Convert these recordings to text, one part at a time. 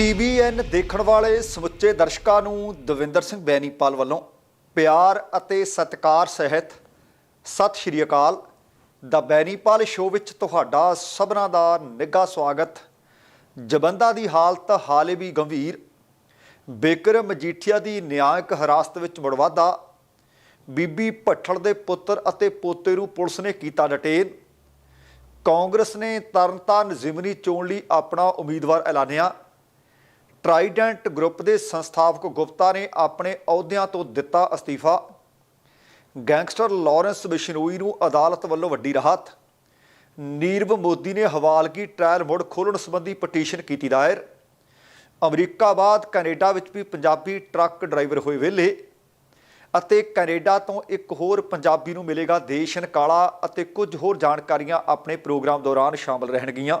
TBN ਦੇਖਣ ਵਾਲੇ ਸਮੁੱਚੇ ਦਰਸ਼ਕਾਂ ਨੂੰ ਦਵਿੰਦਰ ਸਿੰਘ ਬੈਨੀਪਾਲ ਵੱਲੋਂ ਪਿਆਰ ਅਤੇ ਸਤਿਕਾਰ ਸਹਿਤ ਸਤਿ ਸ਼੍ਰੀ ਅਕਾਲ। ਦਾ ਬੈਨੀਪਾਲ ਸ਼ੋਅ ਵਿੱਚ ਤੁਹਾਡਾ ਸਭਨਾਂ ਦਾ ਨਿੱਘਾ ਸਵਾਗਤ। ਜਬੰਦਾ ਦੀ ਹਾਲਤ ਹਾਲੇ ਵੀ ਗੰਭੀਰ। ਬੇਕਰ ਮਜੀਠੀਆ ਦੀ ਨਿਆਂਇਕ ਹਿਰਾਸਤ ਵਿੱਚ ਮੁੜਵਾਦਾ ਬੀਬੀ ਭੱਠਲ ਦੇ ਪੁੱਤਰ ਅਤੇ ਪੋਤੇ ਨੂੰ ਪੁਲਿਸ ਨੇ ਕੀਤਾ ਡਿਟੇਨ ਕਾਂਗਰਸ ਨੇ ਤਰਨਤਾਰਨ ਜ਼ਿਮਨੀ ਚੋਣ ਲਈ ਆਪਣਾ ਉਮੀਦਵਾਰ ਐਲਾਨਿਆ। ਟਰਾਈਡੈਂਟ ਗਰੁੱਪ ਦੇ ਸੰਸਥਾਪਕ ਗੁਪਤਾ ਨੇ ਆਪਣੇ ਅਹੁਦਿਆਂ ਤੋਂ ਦਿੱਤਾ ਅਸਤੀਫਾ। ਗੈਂਗਸਟਰ ਲਾਰੈਂਸ ਬਿਸ਼ਨੋਈ ਨੂੰ ਅਦਾਲਤ ਵੱਲੋਂ ਵੱਡੀ ਰਾਹਤ। ਨੀਰਵ ਮੋਦੀ ਨੇ ਹਵਾਲਗੀ ਟ੍ਰਾਇਲ ਮੁੜ ਖੋਲ੍ਹਣ ਸੰਬੰਧੀ ਪਟੀਸ਼ਨ ਕੀਤੀ ਦਾਇਰ। ਅਮਰੀਕਾ ਬਾਅਦ ਕੈਨੇਡਾ ਵਿੱਚ ਵੀ ਪੰਜਾਬੀ ਟਰੱਕ ਡਰਾਈਵਰ ਹੋਏ ਵਿਹਲੇ। ਅਤੇ ਕੈਨੇਡਾ ਤੋਂ ਇੱਕ ਹੋਰ ਪੰਜਾਬੀ ਨੂੰ ਮਿਲੇਗਾ ਦੇਸ਼ ਨਿਕਾਲਾ ਅਤੇ ਕੁਝ ਹੋਰ ਜਾਣਕਾਰੀਆਂ ਆਪਣੇ ਪ੍ਰੋਗਰਾਮ ਦੌਰਾਨ ਸ਼ਾਮਲ ਰਹਿਣਗੀਆਂ।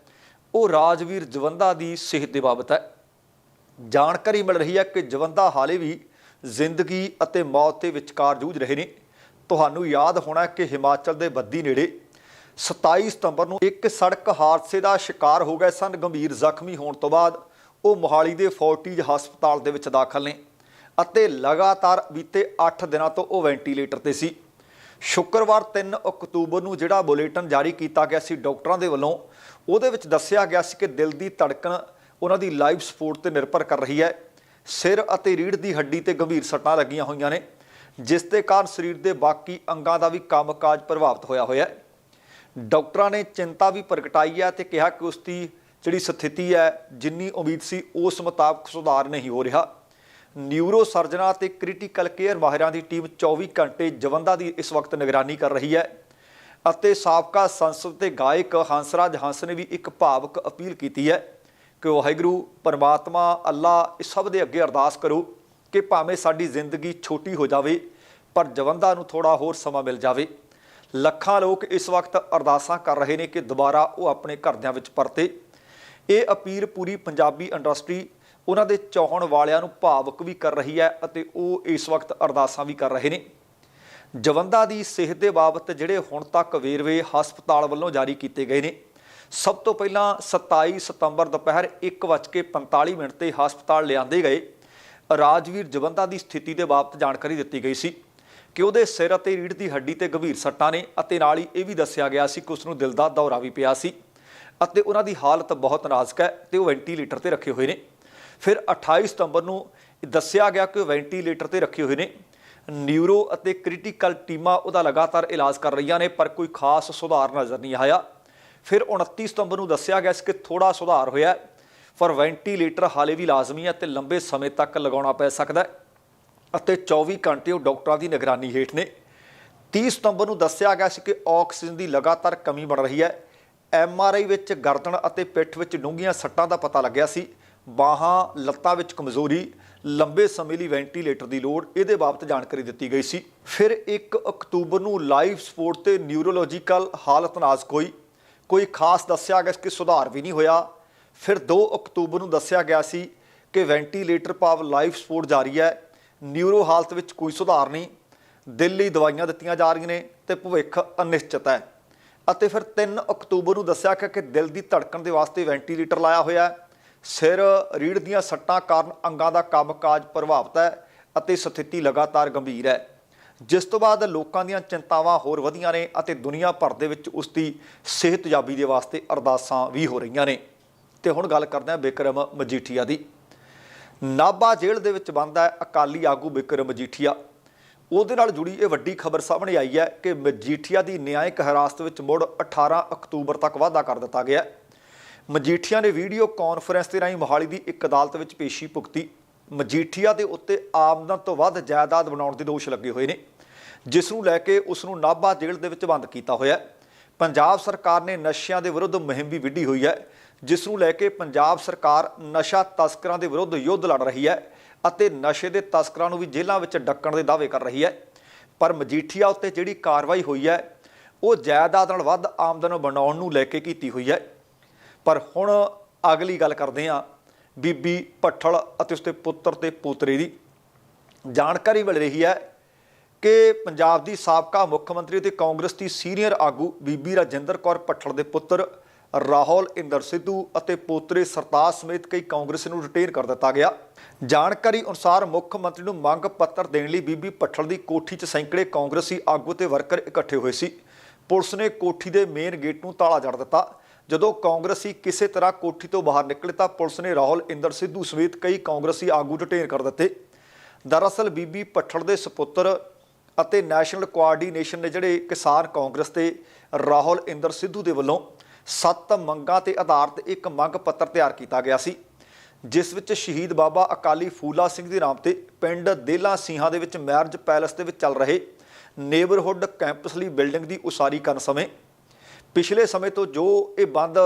ਉਹ ਰਾਜਵੀਰ ਜਵੰਦਾ ਦੀ ਸਿਹਤ ਦੇ ਬਾਬਤ ਹੈ। ਜਾਣਕਾਰੀ ਮਿਲ ਰਹੀ ਹੈ ਕਿ ਜਵੰਦਾ ਹਾਲੇ ਵੀ ਜ਼ਿੰਦਗੀ ਅਤੇ ਮੌਤ ਦੇ ਵਿਚਕਾਰ ਜੂਝ ਰਹੇ ਨੇ। ਤੁਹਾਨੂੰ ਯਾਦ ਹੋਣਾ ਕਿ ਹਿਮਾਚਲ ਦੇ ਬੱਦੀ ਨੇੜੇ 27 ਸਤੰਬਰ ਨੂੰ ਇੱਕ ਸੜਕ ਹਾਦਸੇ ਦਾ ਸ਼ਿਕਾਰ ਹੋ ਗਏ ਸਨ। ਗੰਭੀਰ ਜ਼ਖਮੀ ਹੋਣ ਤੋਂ ਬਾਅਦ ਉਹ ਮੋਹਾਲੀ ਦੇ ਫੋਰਟੀਜ ਹਸਪਤਾਲ ਦੇ ਵਿੱਚ ਦਾਖਲ ਨੇ ਅਤੇ ਲਗਾਤਾਰ ਬੀਤੇ 8 ਦਿਨਾਂ ਤੋਂ ਉਹ ਵੈਂਟੀਲੇਟਰ ਤੇ ਸੀ। ਸ਼ੁੱਕਰਵਾਰ 3 ਅਕਤੂਬਰ ਨੂੰ ਜਿਹੜਾ ਬੁਲੇਟਿਨ ਜਾਰੀ ਕੀਤਾ ਗਿਆ ਸੀ ਡਾਕਟਰਾਂ ਦੇ ਵੱਲੋਂ, ਉਹਦੇ ਵਿੱਚ ਦੱਸਿਆ ਗਿਆ ਸੀ ਕਿ ਦਿਲ ਦੀ ਧੜਕਣ ਉਹਨਾਂ ਦੀ ਲਾਈਵ ਸਪੋਰਟ ਤੇ ਨਿਰਭਰ ਕਰ ਰਹੀ ਹੈ। ਸਿਰ ਅਤੇ ਰੀੜ੍ਹ ਦੀ ਹੱਡੀ ਤੇ ਗੰਭੀਰ ਸੱਟਾਂ ਲੱਗੀਆਂ ਹੋਈਆਂ ਨੇ, ਜਿਸ ਦੇ ਕਾਰਨ ਸਰੀਰ ਦੇ ਬਾਕੀ ਅੰਗਾਂ ਦਾ ਵੀ ਕੰਮਕਾਜ ਪ੍ਰਭਾਵਿਤ ਹੋਇਆ ਹੋਇਆ ਹੈ। ਡਾਕਟਰਾਂ ਨੇ ਚਿੰਤਾ ਵੀ ਪ੍ਰਗਟਾਈ ਹੈ ਤੇ ਕਿਹਾ ਕਿ ਉਸ ਦੀ ਜਿਹੜੀ ਸਥਿਤੀ ਹੈ, ਜਿੰਨੀ ਉਮੀਦ ਸੀ, ਉਸ ਮੁਤਾਬਕ ਸੁਧਾਰ ਨਹੀਂ ਹੋ ਰਿਹਾ। ਨਿਊਰੋ ਸਰਜਨਾਂ ਤੇ ਕ੍ਰਿਟੀਕਲ ਕੇਅਰ ਮਾਹਿਰਾਂ ਦੀ ਟੀਮ 24 ਘੰਟੇ ਜਵੰਦਾ ਦੀ ਇਸ ਵਕਤ ਨਿਗਰਾਨੀ ਕਰ ਰਹੀ ਹੈ ਅਤੇ ਸਾਬਕਾ ਸੰਸਦ ਤੇ ਗਾਇਕ ਹੰਸਰਾਜ ਹੰਸ ਨੇ ਵੀ ਇੱਕ ਭਾਵਕ ਅਪੀਲ ਕੀਤੀ ਹੈ ਕਿ ਵਾਹਿਗੁਰੂ, ਪਰਮਾਤਮਾ, ਅੱਲਾ ਇਸ ਸਭ ਦੇ ਅੱਗੇ ਅਰਦਾਸ ਕਰੋ ਕਿ ਭਾਵੇਂ ਸਾਡੀ ਜ਼ਿੰਦਗੀ ਛੋਟੀ ਹੋ ਜਾਵੇ, ਪਰ ਜਵੰਦਾ ਨੂੰ ਥੋੜਾ ਹੋਰ ਸਮਾਂ ਮਿਲ ਜਾਵੇ। ਲੱਖਾਂ ਲੋਕ ਇਸ ਵਕਤ ਅਰਦਾਸਾਂ ਕਰ ਰਹੇ ਨੇ ਕਿ ਦੁਬਾਰਾ ਉਹ ਆਪਣੇ ਘਰਦਿਆਂ ਵਿੱਚ ਪਰਤੇ। ਇਹ ਅਪੀਲ ਪੂਰੀ ਪੰਜਾਬੀ ਇੰਡਸਟਰੀ ਉਹਨਾਂ ਦੇ ਚਾਹਣ ਵਾਲਿਆਂ ਨੂੰ ਭਾਵਕ ਵੀ ਕਰ ਰਹੀ ਹੈ ਅਤੇ ਉਹ ਇਸ ਵਕਤ ਅਰਦਾਸਾਂ ਵੀ ਕਰ ਰਹੇ ਨੇ। ਜਵੰਦਾ ਦੀ ਸਿਹਤ ਦੇ ਬਾਬਤ ਜਿਹੜੇ ਹੁਣ ਤੱਕ ਵੇਰਵੇ ਹਸਪਤਾਲ ਵੱਲੋਂ ਜਾਰੀ ਕੀਤੇ ਗਏ ਨੇ, ਸਭ ਤੋਂ ਪਹਿਲਾਂ 27 ਸਤੰਬਰ ਦੁਪਹਿਰ 1:45 ਮਿੰਟ ਤੇ ਹਸਪਤਾਲ ਲਿਆਂਦੇ ਗਏ। ਰਾਜਵੀਰ ਜਵੰਦਾ ਦੀ ਸਥਿਤੀ ਦੇ ਬਾਬਤ ਜਾਣਕਾਰੀ ਦਿੱਤੀ ਗਈ ਸੀ ਕਿ ਉਹਦੇ ਸਿਰ ਅਤੇ ਰੀੜ੍ਹ ਦੀ ਹੱਡੀ ਤੇ ਗੰਭੀਰ ਸੱਟਾਂ ਨੇ ਅਤੇ ਨਾਲ ਹੀ ਇਹ ਵੀ ਦੱਸਿਆ ਗਿਆ ਸੀ ਕਿ ਉਸ ਨੂੰ ਦਿਲ ਦਾ ਦੌਰਾ ਵੀ ਪਿਆ ਸੀ ਅਤੇ ਉਹਨਾਂ ਦੀ ਹਾਲਤ ਬਹੁਤ ਨਾਜ਼ੁਕ ਹੈ ਤੇ ਉਹ ਵੈਂਟੀਲੇਟਰ ਤੇ ਰੱਖੇ ਹੋਏ ਨੇ। ਫਿਰ 28 ਸਤੰਬਰ ਨੂੰ ਦੱਸਿਆ ਗਿਆ ਕਿ ਵੈਂਟੀਲੇਟਰ ਤੇ ਰੱਖੇ ਹੋਏ ਨੇ। ਨਿਊਰੋ ਅਤੇ ਕ੍ਰਿਟੀਕਲ ਟੀਮਾਂ ਉਹਦਾ ਲਗਾਤਾਰ ਇਲਾਜ ਕਰ ਰਹੀਆਂ ਨੇ, ਪਰ ਕੋਈ ਖਾਸ ਸੁਧਾਰ ਨਜ਼ਰ ਨਹੀਂ ਆਇਆ। ਫਿਰ 29 ਸਤੰਬਰ ਨੂੰ ਦੱਸਿਆ ਗਿਆ ਸੀ ਕਿ ਥੋੜਾ ਸੁਧਾਰ ਹੋਇਆ ਪਰ ਵੈਂਟੀਲੇਟਰ ਹਾਲੇ ਵੀ ਲਾਜ਼ਮੀ ਹੈ ਤੇ ਲੰਬੇ ਸਮੇਂ ਤੱਕ ਲਗਾਉਣਾ ਪੈ ਸਕਦਾ ਹੈ ਅਤੇ 24 ਘੰਟੇ ਉਹ ਡਾਕਟਰਾਂ ਦੀ ਨਿਗਰਾਨੀ ਹੇਠ ਨੇ। 30 ਸਤੰਬਰ ਨੂੰ ਦੱਸਿਆ ਗਿਆ ਸੀ ਕਿ ਆਕਸੀਜਨ ਦੀ ਲਗਾਤਾਰ ਕਮੀ ਬਣ ਰਹੀ ਹੈ। ਐਮਆਰਆਈ ਵਿੱਚ ਗਰਦਨ ਅਤੇ ਪਿੱਠ ਵਿੱਚ ਡੂੰਘੀਆਂ ਸੱਟਾਂ ਦਾ ਪਤਾ ਲੱਗਿਆ ਸੀ। ਬਾਹਾਂ, ਲੱਤਾਂ ਵਿੱਚ ਕਮਜ਼ੋਰੀ, ਲੰਬੇ ਸਮੇਂ ਲਈ ਵੈਂਟੀਲੇਟਰ ਦੀ ਲੋੜ, ਇਹਦੇ ਬਾਬਤ ਜਾਣਕਾਰੀ ਦਿੱਤੀ ਗਈ ਸੀ। ਫਿਰ 1 ਅਕਤੂਬਰ ਨੂੰ ਲਾਈਵ ਸਪੋਰਟ ਤੇ ਨਿਊਰੋਲੋਜੀਕਲ ਹਾਲਤ ਨਾਜ਼ੁਕ ਹੋਈ। ਕੋਈ ਖਾਸ ਦੱਸਿਆ ਗਿਆ ਕਿ ਸੁਧਾਰ ਵੀ ਨਹੀਂ ਹੋਇਆ। ਫਿਰ 2 ਅਕਤੂਬਰ ਨੂੰ ਦੱਸਿਆ ਗਿਆ ਸੀ ਕਿ ਵੈਂਟੀਲੇਟਰ ਭਾਵ ਲਾਈਫ ਸਪੋਰਟ ਜਾਰੀ ਹੈ। ਨਿਊਰੋ ਹਾਲਤ ਵਿੱਚ ਕੋਈ ਸੁਧਾਰ ਨਹੀਂ। ਦਿਲ ਲਈ ਦਵਾਈਆਂ ਦਿੱਤੀਆਂ ਜਾ ਰਹੀਆਂ ਨੇ ਤੇ ਭਵਿੱਖ ਅਨਿਸ਼ਚਿਤ ਹੈ। ਅਤੇ ਫਿਰ 3 ਅਕਤੂਬਰ ਨੂੰ ਦੱਸਿਆ ਗਿਆ ਕਿ ਦਿਲ ਦੀ ਧੜਕਣ ਦੇ ਵਾਸਤੇ ਵੈਂਟੀਲੇਟਰ ਲਾਇਆ ਹੋਇਆ ਹੈ। ਸਿਰ ਰੀੜ੍ਹ ਦੀਆਂ ਸੱਟਾਂ ਕਾਰਨ ਅੰਗਾਂ ਦਾ ਕੰਮਕਾਜ ਪ੍ਰਭਾਵਿਤ ਹੈ ਅਤੇ ਸਥਿਤੀ ਲਗਾਤਾਰ ਗੰਭੀਰ ਹੈ। ਜਿਸ ਤੋਂ ਬਾਅਦ ਲੋਕਾਂ ਦੀਆਂ ਚਿੰਤਾਵਾਂ ਹੋਰ ਵਧੀਆਂ ਨੇ ਅਤੇ ਦੁਨੀਆ ਭਰ ਦੇ ਵਿੱਚ ਉਸ ਦੀ ਸਿਹਤਯਾਬੀ ਦੇ ਵਾਸਤੇ ਅਰਦਾਸਾਂ ਵੀ ਹੋ ਰਹੀਆਂ ਨੇ। ਤੇ ਹੁਣ ਗੱਲ ਕਰਦੇ ਹਾਂ ਬਿਕਰਮ ਮਜੀਠੀਆ ਦੀ। ਨਾਭਾ ਜੇਲ੍ਹ ਦੇ ਵਿੱਚ ਬੰਦ ਹੈ ਅਕਾਲੀ ਆਗੂ ਬਿਕਰਮ ਮਜੀਠੀਆ। ਉਹਦੇ ਨਾਲ ਜੁੜੀ ਇਹ ਵੱਡੀ ਖਬਰ ਸਾਹਮਣੇ ਆਈ ਹੈ ਕਿ ਮਜੀਠੀਆ ਦੀ ਨਿਆਇਕ ਹਿਰਾਸਤ ਵਿੱਚ ਮੁੜ 18 ਅਕਤੂਬਰ ਤੱਕ ਵਾਅਦਾ ਕਰ ਦਿੱਤਾ ਗਿਆ ਮਜੀਠੀਆ ਨੇ ਵੀਡੀਓ ਕਾਨਫਰੰਸ ਦੇ ਰਾਹੀਂ ਮੋਹਾਲੀ ਦੀ ਇੱਕ ਅਦਾਲਤ ਵਿੱਚ ਪੇਸ਼ੀ ਭੁਗਤੀ। ਮਜੀਠੀਆ ਦੇ ਉੱਤੇ ਆਮਦਨ ਤੋਂ ਵੱਧ ਜਾਇਦਾਦ ਬਣਾਉਣ ਦੇ ਦੋਸ਼ ਲੱਗੇ ਹੋਏ ਨੇ, ਜਿਸ ਨੂੰ ਲੈ ਕੇ ਉਸ ਨੂੰ ਨਾਭਾ ਜੇਲ੍ਹ ਦੇ ਵਿੱਚ ਬੰਦ ਕੀਤਾ ਹੋਇਆ ਹੈ। ਪੰਜਾਬ ਸਰਕਾਰ ਨੇ ਨਸ਼ਿਆਂ ਦੇ ਵਿਰੁੱਧ ਮੁਹਿੰਮ ਵੀ ਵਿੱਢੀ ਹੋਈ ਹੈ, ਜਿਸ ਨੂੰ ਲੈ ਕੇ ਪੰਜਾਬ ਸਰਕਾਰ ਨਸ਼ਾ ਤਸਕਰਾਂ ਦੇ ਵਿਰੁੱਧ ਯੁੱਧ ਲੜ ਰਹੀ ਹੈ ਅਤੇ ਨਸ਼ੇ ਦੇ ਤਸਕਰਾਂ ਨੂੰ ਵੀ ਜੇਲ੍ਹਾਂ ਵਿੱਚ ਡੱਕਣ ਦੇ ਦਾਅਵੇ ਕਰ ਰਹੀ ਹੈ। ਪਰ ਮਜੀਠੀਆ ਉੱਤੇ ਜਿਹੜੀ ਕਾਰਵਾਈ ਹੋਈ ਹੈ, ਉਹ ਜਾਇਦਾਦ ਨਾਲ ਵੱਧ ਆਮਦਨ ਬਣਾਉਣ ਨੂੰ ਲੈ ਕੇ ਕੀਤੀ ਹੋਈ ਹੈ। ਪਰ ਹੁਣ ਅਗਲੀ ਗੱਲ ਕਰਦੇ ਹਾਂ ਬੀਬੀ ਪੱਠਲ ਅਤੇ ਉਸਦੇ ਪੁੱਤਰ ਤੇ ਪੋਤਰੇ ਦੀ। ਜਾਣਕਾਰੀ ਮਿਲ ਰਹੀ ਹੈ ਕਿ ਪੰਜਾਬ ਦੀ ਸਾਬਕਾ ਮੁੱਖ ਮੰਤਰੀ ਤੇ ਕਾਂਗਰਸ ਦੀ ਸੀਨੀਅਰ ਆਗੂ ਬੀਬੀ ਰਾਜਿੰਦਰ ਕੌਰ ਪੱਠਲ ਦੇ ਪੁੱਤਰ ਰਾਹੁਲ ਇੰਦਰ ਸਿੱਧੂ ਅਤੇ ਪੋਤਰੇ ਸਰਤਾਜ ਸਮੇਤ ਕਈ ਕਾਂਗਰਸ ਨੂੰ ਰਿਟੇਨ ਕਰ ਦਿੱਤਾ ਗਿਆ। ਜਾਣਕਾਰੀ ਅਨੁਸਾਰ ਮੁੱਖ ਮੰਤਰੀ ਨੂੰ ਮੰਗ ਪੱਤਰ ਦੇਣ ਲਈ ਬੀਬੀ ਪੱਠਲ ਦੀ ਕੋਠੀ 'ਚ ਸੈਂਕੜੇ ਕਾਂਗਰਸੀ ਆਗੂ ਤੇ ਵਰਕਰ ਇਕੱਠੇ ਹੋਏ ਸੀ। ਪੁਲਿਸ ਨੇ ਕੋਠੀ ਦੇ ਮੇਨ ਗੇਟ ਨੂੰ ਤਾਲਾ ਜੜ ਦਿੱਤਾ ਜਦੋਂ ਕਾਂਗਰਸੀ ਕਿਸੇ ਤਰ੍ਹਾਂ ਕੋਠੀ ਤੋਂ ਬਾਹਰ ਨਿਕਲੇ ਤਾਂ ਪੁਲਿਸ ਨੇ ਰਾਹੁਲ ਇੰਦਰ ਸਿੱਧੂ ਸਮੇਤ ਕਈ ਕਾਂਗਰਸੀ ਆਗੂ ਡਿਟੇਨ ਕਰ ਦਿੱਤੇ। ਦਰਅਸਲ ਬੀਬੀ ਪੱਠਲ ਦੇ ਸੁਪੁੱਤਰ ਅਤੇ ਨੈਸ਼ਨਲ ਕੋਆਰਡੀਨੇਸ਼ਨ ਨੇ ਜਿਹੜੇ ਕਿਸਾਨ ਕਾਂਗਰਸ ਤੇ ਰਾਹੁਲ ਇੰਦਰ ਸਿੱਧੂ ਦੇ ਵੱਲੋਂ ਸੱਤ ਮੰਗਾਂ ਤੇ ਆਧਾਰਿਤ ਇੱਕ ਮੰਗ ਪੱਤਰ ਤਿਆਰ ਕੀਤਾ ਗਿਆ ਸੀ, ਜਿਸ ਵਿੱਚ ਸ਼ਹੀਦ ਬਾਬਾ ਅਕਾਲੀ ਫੂਲਾ ਸਿੰਘ ਦੇ ਨਾਮ ਤੇ ਪਿੰਡ ਦੇਲਾ ਸਿੰਘਾਂ ਦੇ ਵਿੱਚ ਮੈਰਿਜ ਪੈਲੇਸ ਦੇ ਵਿੱਚ ਚੱਲ ਰਹੇ ਨੇਬਰਹੁੱਡ ਕੈਂਪਸ ਲਈ ਬਿਲਡਿੰਗ ਦੀ ਉਸਾਰੀ ਕਰਨ ਸਮੇਂ ਪਿਛਲੇ ਸਮੇਂ ਤੋਂ ਜੋ ਇਹ ਬੰਦ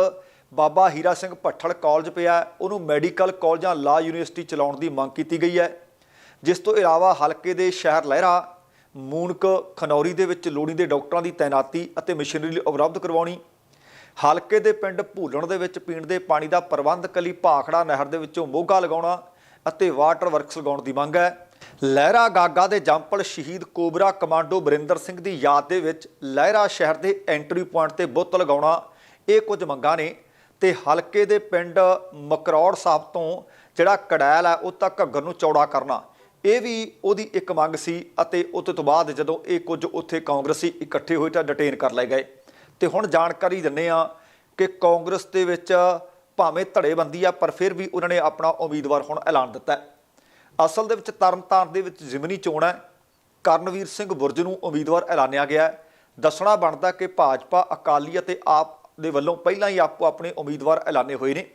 ਬਾਬਾ ਹੀਰਾ ਸਿੰਘ ਭੱਠਲ ਕਾਲਜ ਪਿਆ ਉਹਨੂੰ ਮੈਡੀਕਲ ਕਾਲਜ ਜਾਂ ਲਾ ਯੂਨੀਵਰਸਿਟੀ ਚਲਾਉਣ ਦੀ ਮੰਗ ਕੀਤੀ ਗਈ ਹੈ। ਜਿਸ ਤੋਂ ਇਲਾਵਾ ਹਲਕੇ ਦੇ ਸ਼ਹਿਰ ਲਹਿਰਾ, ਮੂਨਕ, ਖਨੌਰੀ ਦੇ ਵਿੱਚ ਲੋੜੀਂਦੇ ਡਾਕਟਰਾਂ ਦੀ ਤਾਇਨਾਤੀ ਅਤੇ ਮਸ਼ੀਨਰੀ ਉਪਲਬਧ ਕਰਵਾਉਣੀ, ਹਲਕੇ ਦੇ ਪਿੰਡ ਭੂਲਣ ਦੇ ਵਿੱਚ ਪੀਣ ਦੇ ਪਾਣੀ ਦਾ ਪ੍ਰਬੰਧ, ਕਲੀ ਭਾਖੜਾ ਨਹਿਰ ਦੇ ਵਿੱਚੋਂ ਮੋਗਾ ਲਗਾਉਣਾ ਅਤੇ ਵਾਟਰ ਵਰਕਸ ਲਗਾਉਣ ਦੀ ਮੰਗ ਹੈ। ਲਹਿਰਾ ਗਾਗਾ ਦੇ ਜੰਪਲ ਸ਼ਹੀਦ ਕੋਬਰਾ ਕਮਾਂਡੋ ਬਰਿੰਦਰ ਸਿੰਘ ਦੀ ਯਾਦ ਦੇ ਵਿੱਚ ਲਹਿਰਾ ਸ਼ਹਿਰ ਦੇ ਐਂਟਰੀ ਪੁਆਇੰਟ ਤੇ ਬੁੱਤ ਲਗਾਉਣਾ ਇਹ ਕੁਝ ਮੰਗਾਂ ਨੇ ਤੇ ਹਲਕੇ ਦੇ ਪਿੰਡ ਮਕਰੌੜ ਸਾਹਿਬ ਤੋਂ ਜਿਹੜਾ ਕੜੈਲ ਹੈ ਉਹ ਤੱਕ ਘੱਗਰ ਨੂੰ ਚੌੜਾ ਕਰਨਾ। ਇਹ ਵੀ ਉਹਦੀ ਇੱਕ ਮੰਗ ਸੀ ਅਤੇ ਉਸ ਤੋਂ ਬਾਅਦ ਜਦੋਂ ਇਹ ਕੁਝ ਉੱਥੇ ਕਾਂਗਰਸੀ ਇਕੱਠੇ ਹੋਏ ਤਾਂ ਡਿਟੇਨ ਕਰ ਲਏ ਗਏ। ਤੇ ਹੁਣ ਜਾਣਕਾਰੀ ਦਿੰਨੇ ਆ ਕਿ ਕਾਂਗਰਸ ਦੇ ਵਿੱਚ ਭਾਵੇਂ ਧੜੇਬੰਦੀ ਆ, ਪਰ ਫਿਰ ਵੀ ਉਹਨਾਂ ਨੇ ਆਪਣਾ ਉਮੀਦਵਾਰ ਹੁਣ ਐਲਾਨ ਦਿੱਤਾ ਹੈ। ਅਸਲ ਦੇ ਵਿੱਚ ਤਰਨਤਾਰਨ ਦੇ ਵਿੱਚ ਜ਼ਿਮਨੀ ਚੋਣ ਹੈ। ਕਰਨਵੀਰ ਸਿੰਘ ਬੁਰਜ ਨੂੰ ਉਮੀਦਵਾਰ ਐਲਾਨਿਆ ਗਿਆ ਹੈ। ਦੱਸਣਾ ਬਣਦਾ ਕਿ ਭਾਜਪਾ, ਅਕਾਲੀ ਅਤੇ ਆਪ ਦੇ ਵੱਲੋਂ ਪਹਿਲਾਂ ਹੀ ਆਪੋ ਆਪਣੇ ਉਮੀਦਵਾਰ ਐਲਾਨੇ ਹੋਏ ਨੇ।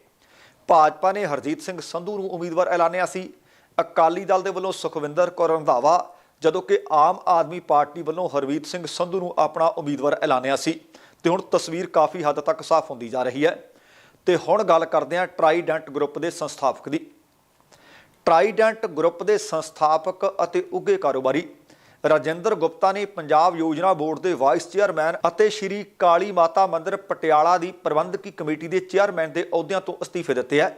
ਭਾਜਪਾ ਨੇ ਹਰਜੀਤ ਸਿੰਘ ਸੰਧੂ ਨੂੰ ਉਮੀਦਵਾਰ ਐਲਾਨਿਆ ਸੀ। ਅਕਾਲੀ ਦਲ ਦੇ ਵੱਲੋਂ ਸੁਖਵਿੰਦਰ ਕੌਰ ਰੰਧਾਵਾ, ਜਦੋਂ ਕਿ ਆਮ ਆਦਮੀ ਪਾਰਟੀ ਵੱਲੋਂ ਹਰਵੀਤ ਸਿੰਘ ਸੰਧੂ ਨੂੰ ਆਪਣਾ ਉਮੀਦਵਾਰ ਐਲਾਨਿਆ ਸੀ। ਤੇ ਹੁਣ ਤਸਵੀਰ ਕਾਫੀ ਹੱਦ ਤੱਕ ਸਾਫ਼ ਹੁੰਦੀ ਜਾ ਰਹੀ ਹੈ। ਤੇ ਹੁਣ ਗੱਲ ਕਰਦੇ ਹਾਂ ਟਰਾਈਡੈਂਟ ਗਰੁੱਪ ਦੇ ਸੰਸਥਾਪਕ ਦੀ। ਟਰਾਈਡੈਂਟ ਗਰੁੱਪ ਦੇ ਸੰਸਥਾਪਕ ਅਤੇ ਉੱਘੇ ਕਾਰੋਬਾਰੀ ਰਾਜਿੰਦਰ ਗੁਪਤਾ ਨੇ ਪੰਜਾਬ ਯੋਜਨਾ ਬੋਰਡ ਦੇ ਵਾਈਸ ਚੇਅਰਮੈਨ ਅਤੇ ਸ਼੍ਰੀ ਕਾਲੀ ਮਾਤਾ ਮੰਦਿਰ ਪਟਿਆਲਾ ਦੀ ਪ੍ਰਬੰਧਕੀ ਕਮੇਟੀ ਦੇ ਚੇਅਰਮੈਨ ਦੇ ਅਹੁਦਿਆਂ ਤੋਂ ਅਸਤੀਫੇ ਦਿੱਤੇ ਹੈ।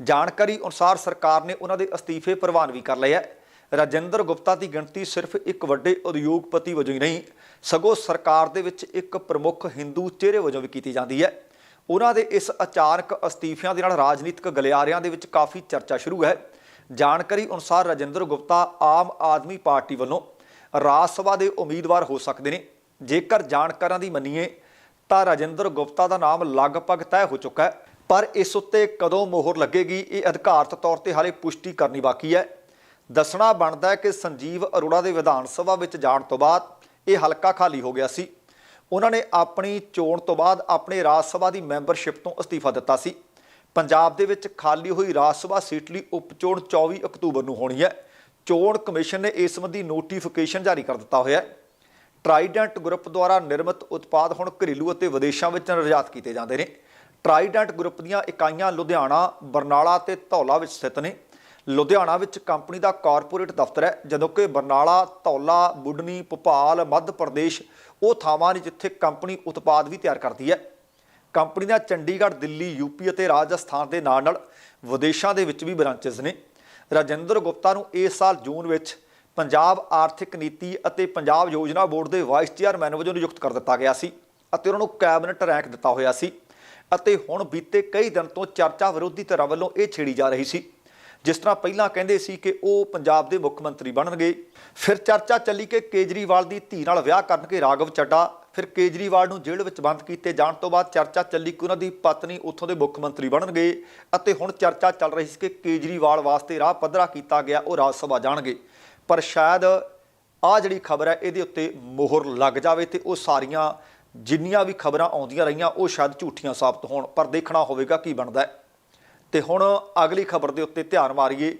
ਜਾਣਕਾਰੀ ਅਨੁਸਾਰ ਸਰਕਾਰ ਨੇ ਉਹਨਾਂ ਦੇ ਅਸਤੀਫੇ ਪ੍ਰਵਾਨ ਵੀ ਕਰ ਲਏ ਹੈ। ਰਾਜਿੰਦਰ ਗੁਪਤਾ ਦੀ ਗਿਣਤੀ ਸਿਰਫ ਇੱਕ ਵੱਡੇ ਉਦਯੋਗਪਤੀ ਵਜੋਂ ਹੀ ਨਹੀਂ, ਸਗੋਂ ਸਰਕਾਰ ਦੇ ਵਿੱਚ ਇੱਕ ਪ੍ਰਮੁੱਖ ਹਿੰਦੂ ਚਿਹਰੇ ਵਜੋਂ ਵੀ ਕੀਤੀ ਜਾਂਦੀ ਹੈ। ਉਹਨਾਂ ਦੇ ਇਸ ਅਚਾਨਕ ਅਸਤੀਫਿਆਂ ਦੇ ਨਾਲ ਰਾਜਨੀਤਿਕ ਗਲਿਆਰਿਆਂ ਦੇ ਵਿੱਚ ਕਾਫੀ ਚਰਚਾ ਸ਼ੁਰੂ ਹੈ। ਜਾਣਕਾਰੀ ਅਨੁਸਾਰ ਰਾਜਿੰਦਰ ਗੁਪਤਾ ਆਮ ਆਦਮੀ ਪਾਰਟੀ ਵੱਲੋਂ ਰਾਜ ਸਭਾ ਦੇ ਉਮੀਦਵਾਰ ਹੋ ਸਕਦੇ ਨੇ। ਜੇਕਰ ਜਾਣਕਾਰਾਂ ਦੀ ਮੰਨੀਏ ਤਾਂ ਰਾਜਿੰਦਰ ਗੁਪਤਾ ਦਾ ਨਾਮ ਲਗਭਗ ਤੈਅ ਹੋ ਚੁੱਕਾ ਹੈ, ਪਰ ਇਸ ਉੱਤੇ ਕਦੋਂ ਮੋਹਰ ਲੱਗੇਗੀ ਇਹ ਅਧਿਕਾਰਤ ਤੌਰ ਤੇ ਹਾਲੇ ਪੁਸ਼ਟੀ ਕਰਨੀ ਬਾਕੀ ਹੈ। ਦੱਸਣਾ ਬਣਦਾ ਹੈ ਕਿ ਸੰਜੀਵ ਅਰੋੜਾ ਦੇ ਵਿਧਾਨ ਸਭਾ ਵਿੱਚ ਜਾਣ ਤੋਂ ਬਾਅਦ ਇਹ ਹਲਕਾ ਖਾਲੀ ਹੋ ਗਿਆ ਸੀ। ਉਹਨਾਂ ਨੇ ਆਪਣੀ ਚੋਣ ਤੋਂ ਬਾਅਦ ਆਪਣੇ ਰਾਜ ਸਭਾ ਦੀ ਮੈਂਬਰਸ਼ਿਪ ਤੋਂ ਅਸਤੀਫਾ ਦਿੱਤਾ ਸੀ। ਪੰਜਾਬ ਦੇ ਵਿੱਚ ਖਾਲੀ ਹੋਈ ਰਾਜ ਸਭਾ ਸੀਟ ਲਈ ਉਪਚੋਣ 24 ਅਕਤੂਬਰ ਨੂੰ ਹੋਣੀ ਹੈ। ਚੋਣ ਕਮਿਸ਼ਨ ਨੇ ਇਸ ਸੰਬੰਧੀ ਨੋਟੀਫਿਕੇਸ਼ਨ ਜਾਰੀ ਕਰ ਦਿੱਤਾ ਹੋਇਆ ਹੈ। ਟਰਾਈਡੈਂਟ ਗਰੁੱਪ ਦੁਆਰਾ ਨਿਰਮਿਤ ਉਤਪਾਦ ਹੁਣ ਘਰੇਲੂ ਅਤੇ ਵਿਦੇਸ਼ਾਂ ਵਿੱਚ ਨਿਰਯਾਤ ਕੀਤੇ ਜਾਂਦੇ ਨੇ। ਟਰਾਈਡੈਂਟ ਗਰੁੱਪ ਦੀਆਂ ਇਕਾਈਆਂ ਲੁਧਿਆਣਾ, ਬਰਨਾਲਾ ਤੇ ਧੌਲਾ ਵਿੱਚ ਸਥਿਤ ਨੇ। ਲੁਧਿਆਣਾ ਵਿੱਚ ਕੰਪਨੀ ਦਾ ਕਾਰਪੋਰੇਟ ਦਫ਼ਤਰ ਹੈ, ਜਦੋਂ ਕਿ ਬਰਨਾਲਾ, ਧੌਲਾ ਬੁੱਢਨੀ ਭੋਪਾਲ, ਮੱਧ ਪ੍ਰਦੇਸ਼ ਉਹ ਥਾਵਾਂ ਨੇ ਜਿੱਥੇ ਕੰਪਨੀ ਉਤਪਾਦ ਵੀ ਤਿਆਰ ਕਰਦੀ ਹੈ। ਕੰਪਨੀ ਦਾ ਚੰਡੀਗੜ੍ਹ, ਦਿੱਲੀ, ਯੂਪੀ ਅਤੇ ਰਾਜਸਥਾਨ ਦੇ ਨਾਲ ਨਾਲ ਵਿਦੇਸ਼ਾਂ ਦੇ ਵਿੱਚ ਵੀ ਬ੍ਰਾਂਚਸ ਨੇ। ਰਾਜਿੰਦਰ ਗੁਪਤਾ ਨੂੰ ਇਸ ਸਾਲ ਜੂਨ ਵਿੱਚ ਪੰਜਾਬ ਆਰਥਿਕ ਨੀਤੀ ਅਤੇ ਪੰਜਾਬ ਯੋਜਨਾ ਬੋਰਡ ਦੇ ਵਾਈਸ ਚੇਅਰਮੈਨ ਵਜੋਂ ਨਿਯੁਕਤ ਕਰ ਦਿੱਤਾ ਗਿਆ ਸੀ ਅਤੇ ਉਹਨਾਂ ਨੂੰ ਕੈਬਨਿਟ ਰੈਂਕ ਦਿੱਤਾ ਹੋਇਆ ਸੀ ਅਤੇ ਹੁਣ ਬੀਤੇ ਕਈ ਦਿਨ ਤੋਂ ਚਰਚਾ ਵਿਰੋਧੀ ਧਿਰਾਂ ਵੱਲੋਂ ਇਹ ਛੇੜੀ ਜਾ ਰਹੀ ਸੀ। ਜਿਸ ਤਰ੍ਹਾਂ ਪਹਿਲਾਂ ਕਹਿੰਦੇ ਸੀ ਕਿ ਉਹ ਪੰਜਾਬ ਦੇ ਮੁੱਖ ਮੰਤਰੀ ਬਣਨਗੇ, ਫਿਰ ਚਰਚਾ ਚੱਲੀ ਕਿ ਕੇਜਰੀਵਾਲ ਦੀ ਧੀ ਨਾਲ ਵਿਆਹ ਕਰਨਗੇ ਰਾਘਵ ਚੱਡਾ ਫਿਰ ਕੇਜਰੀਵਾਲ ਨੂੰ ਜੇਲ੍ਹ ਵਿੱਚ ਬੰਦ ਕੀਤੇ ਜਾਣ ਤੋਂ ਬਾਅਦ ਚਰਚਾ ਚੱਲੀ ਕਿ ਉਹਨਾਂ ਦੀ ਪਤਨੀ ਉੱਥੋਂ ਦੇ ਮੁੱਖ ਮੰਤਰੀ ਬਣਨਗੇ ਅਤੇ ਹੁਣ ਚਰਚਾ ਚੱਲ ਰਹੀ ਸੀ ਕਿ ਕੇਜਰੀਵਾਲ ਵਾਸਤੇ ਰਾਹ ਪੱਧਰਾ ਕੀਤਾ ਗਿਆ, ਉਹ ਰਾਜ ਸਭਾ ਜਾਣਗੇ। ਪਰ ਸ਼ਾਇਦ ਆ ਜਿਹੜੀ ਖਬਰ ਹੈ, ਇਹਦੇ ਉੱਤੇ ਮੋਹਰ ਲੱਗ ਜਾਵੇ ਤੇ ਉਹ ਸਾਰੀਆਂ ਜਿੰਨੀਆਂ ਵੀ ਖਬਰਾਂ ਆਉਂਦੀਆਂ ਰਹੀਆਂ, ਉਹ ਸ਼ਾਇਦ ਝੂਠੀਆਂ ਸਾਬਤ ਹੋਣ, ਪਰ ਦੇਖਣਾ ਹੋਵੇਗਾ ਕੀ ਬਣਦਾ ਹੈ। ਤੇ ਹੁਣ ਅਗਲੀ ਖਬਰ ਦੇ ਉੱਤੇ ਧਿਆਨ ਮਾਰੀਏ,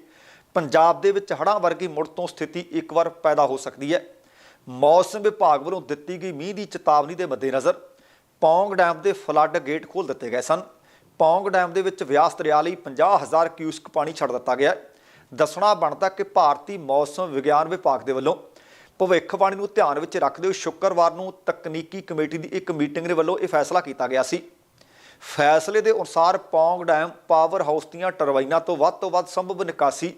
ਪੰਜਾਬ ਦੇ ਵਿੱਚ ਹੜ੍ਹਾਂ ਵਰਗੀ ਮੁੜ ਤੋਂ ਸਥਿਤੀ ਇੱਕ ਵਾਰ ਪੈਦਾ ਹੋ ਸਕਦੀ ਹੈ। ਮੌਸਮ ਵਿਭਾਗ ਵੱਲੋਂ ਦਿੱਤੀ ਗਈ ਮੀਂਹ ਦੀ ਚੇਤਾਵਨੀ ਦੇ ਮੱਦੇਨਜ਼ਰ ਪੌਂਗ ਡੈਮ ਦੇ ਫਲੱਡ ਗੇਟ ਖੋਲ੍ਹ ਦਿੱਤੇ ਗਏ ਸਨ। ਪੌਂਗ ਡੈਮ ਦੇ ਵਿੱਚ ਵਿਆਸ ਦਰਿਆ ਲਈ 50000 ਕਿਊਸਕ ਪਾਣੀ ਛੱਡ ਦਿੱਤਾ ਗਿਆ ਦੱਸਣਾ ਬਣਦਾ ਕਿ ਭਾਰਤੀ ਮੌਸਮ ਵਿਗਿਆਨ ਵਿਭਾਗ ਦੇ ਵੱਲੋਂ ਭਵਿੱਖਬਾਣੀ ਨੂੰ ਧਿਆਨ ਵਿੱਚ ਰੱਖਦੇ ਹੋਏ ਸ਼ੁੱਕਰਵਾਰ ਨੂੰ ਤਕਨੀਕੀ ਕਮੇਟੀ ਦੀ ਇੱਕ ਮੀਟਿੰਗ ਦੇ ਵੱਲੋਂ ਇਹ ਫੈਸਲਾ ਕੀਤਾ ਗਿਆ ਸੀ। ਫੈਸਲੇ ਦੇ ਅਨੁਸਾਰ ਪੌਂਗ ਡੈਮ ਪਾਵਰ ਹਾਊਸ ਦੀਆਂ ਟਰਬਾਈਨਾਂ ਤੋਂ ਵੱਧ ਤੋਂ ਵੱਧ ਸੰਭਵ ਨਿਕਾਸੀ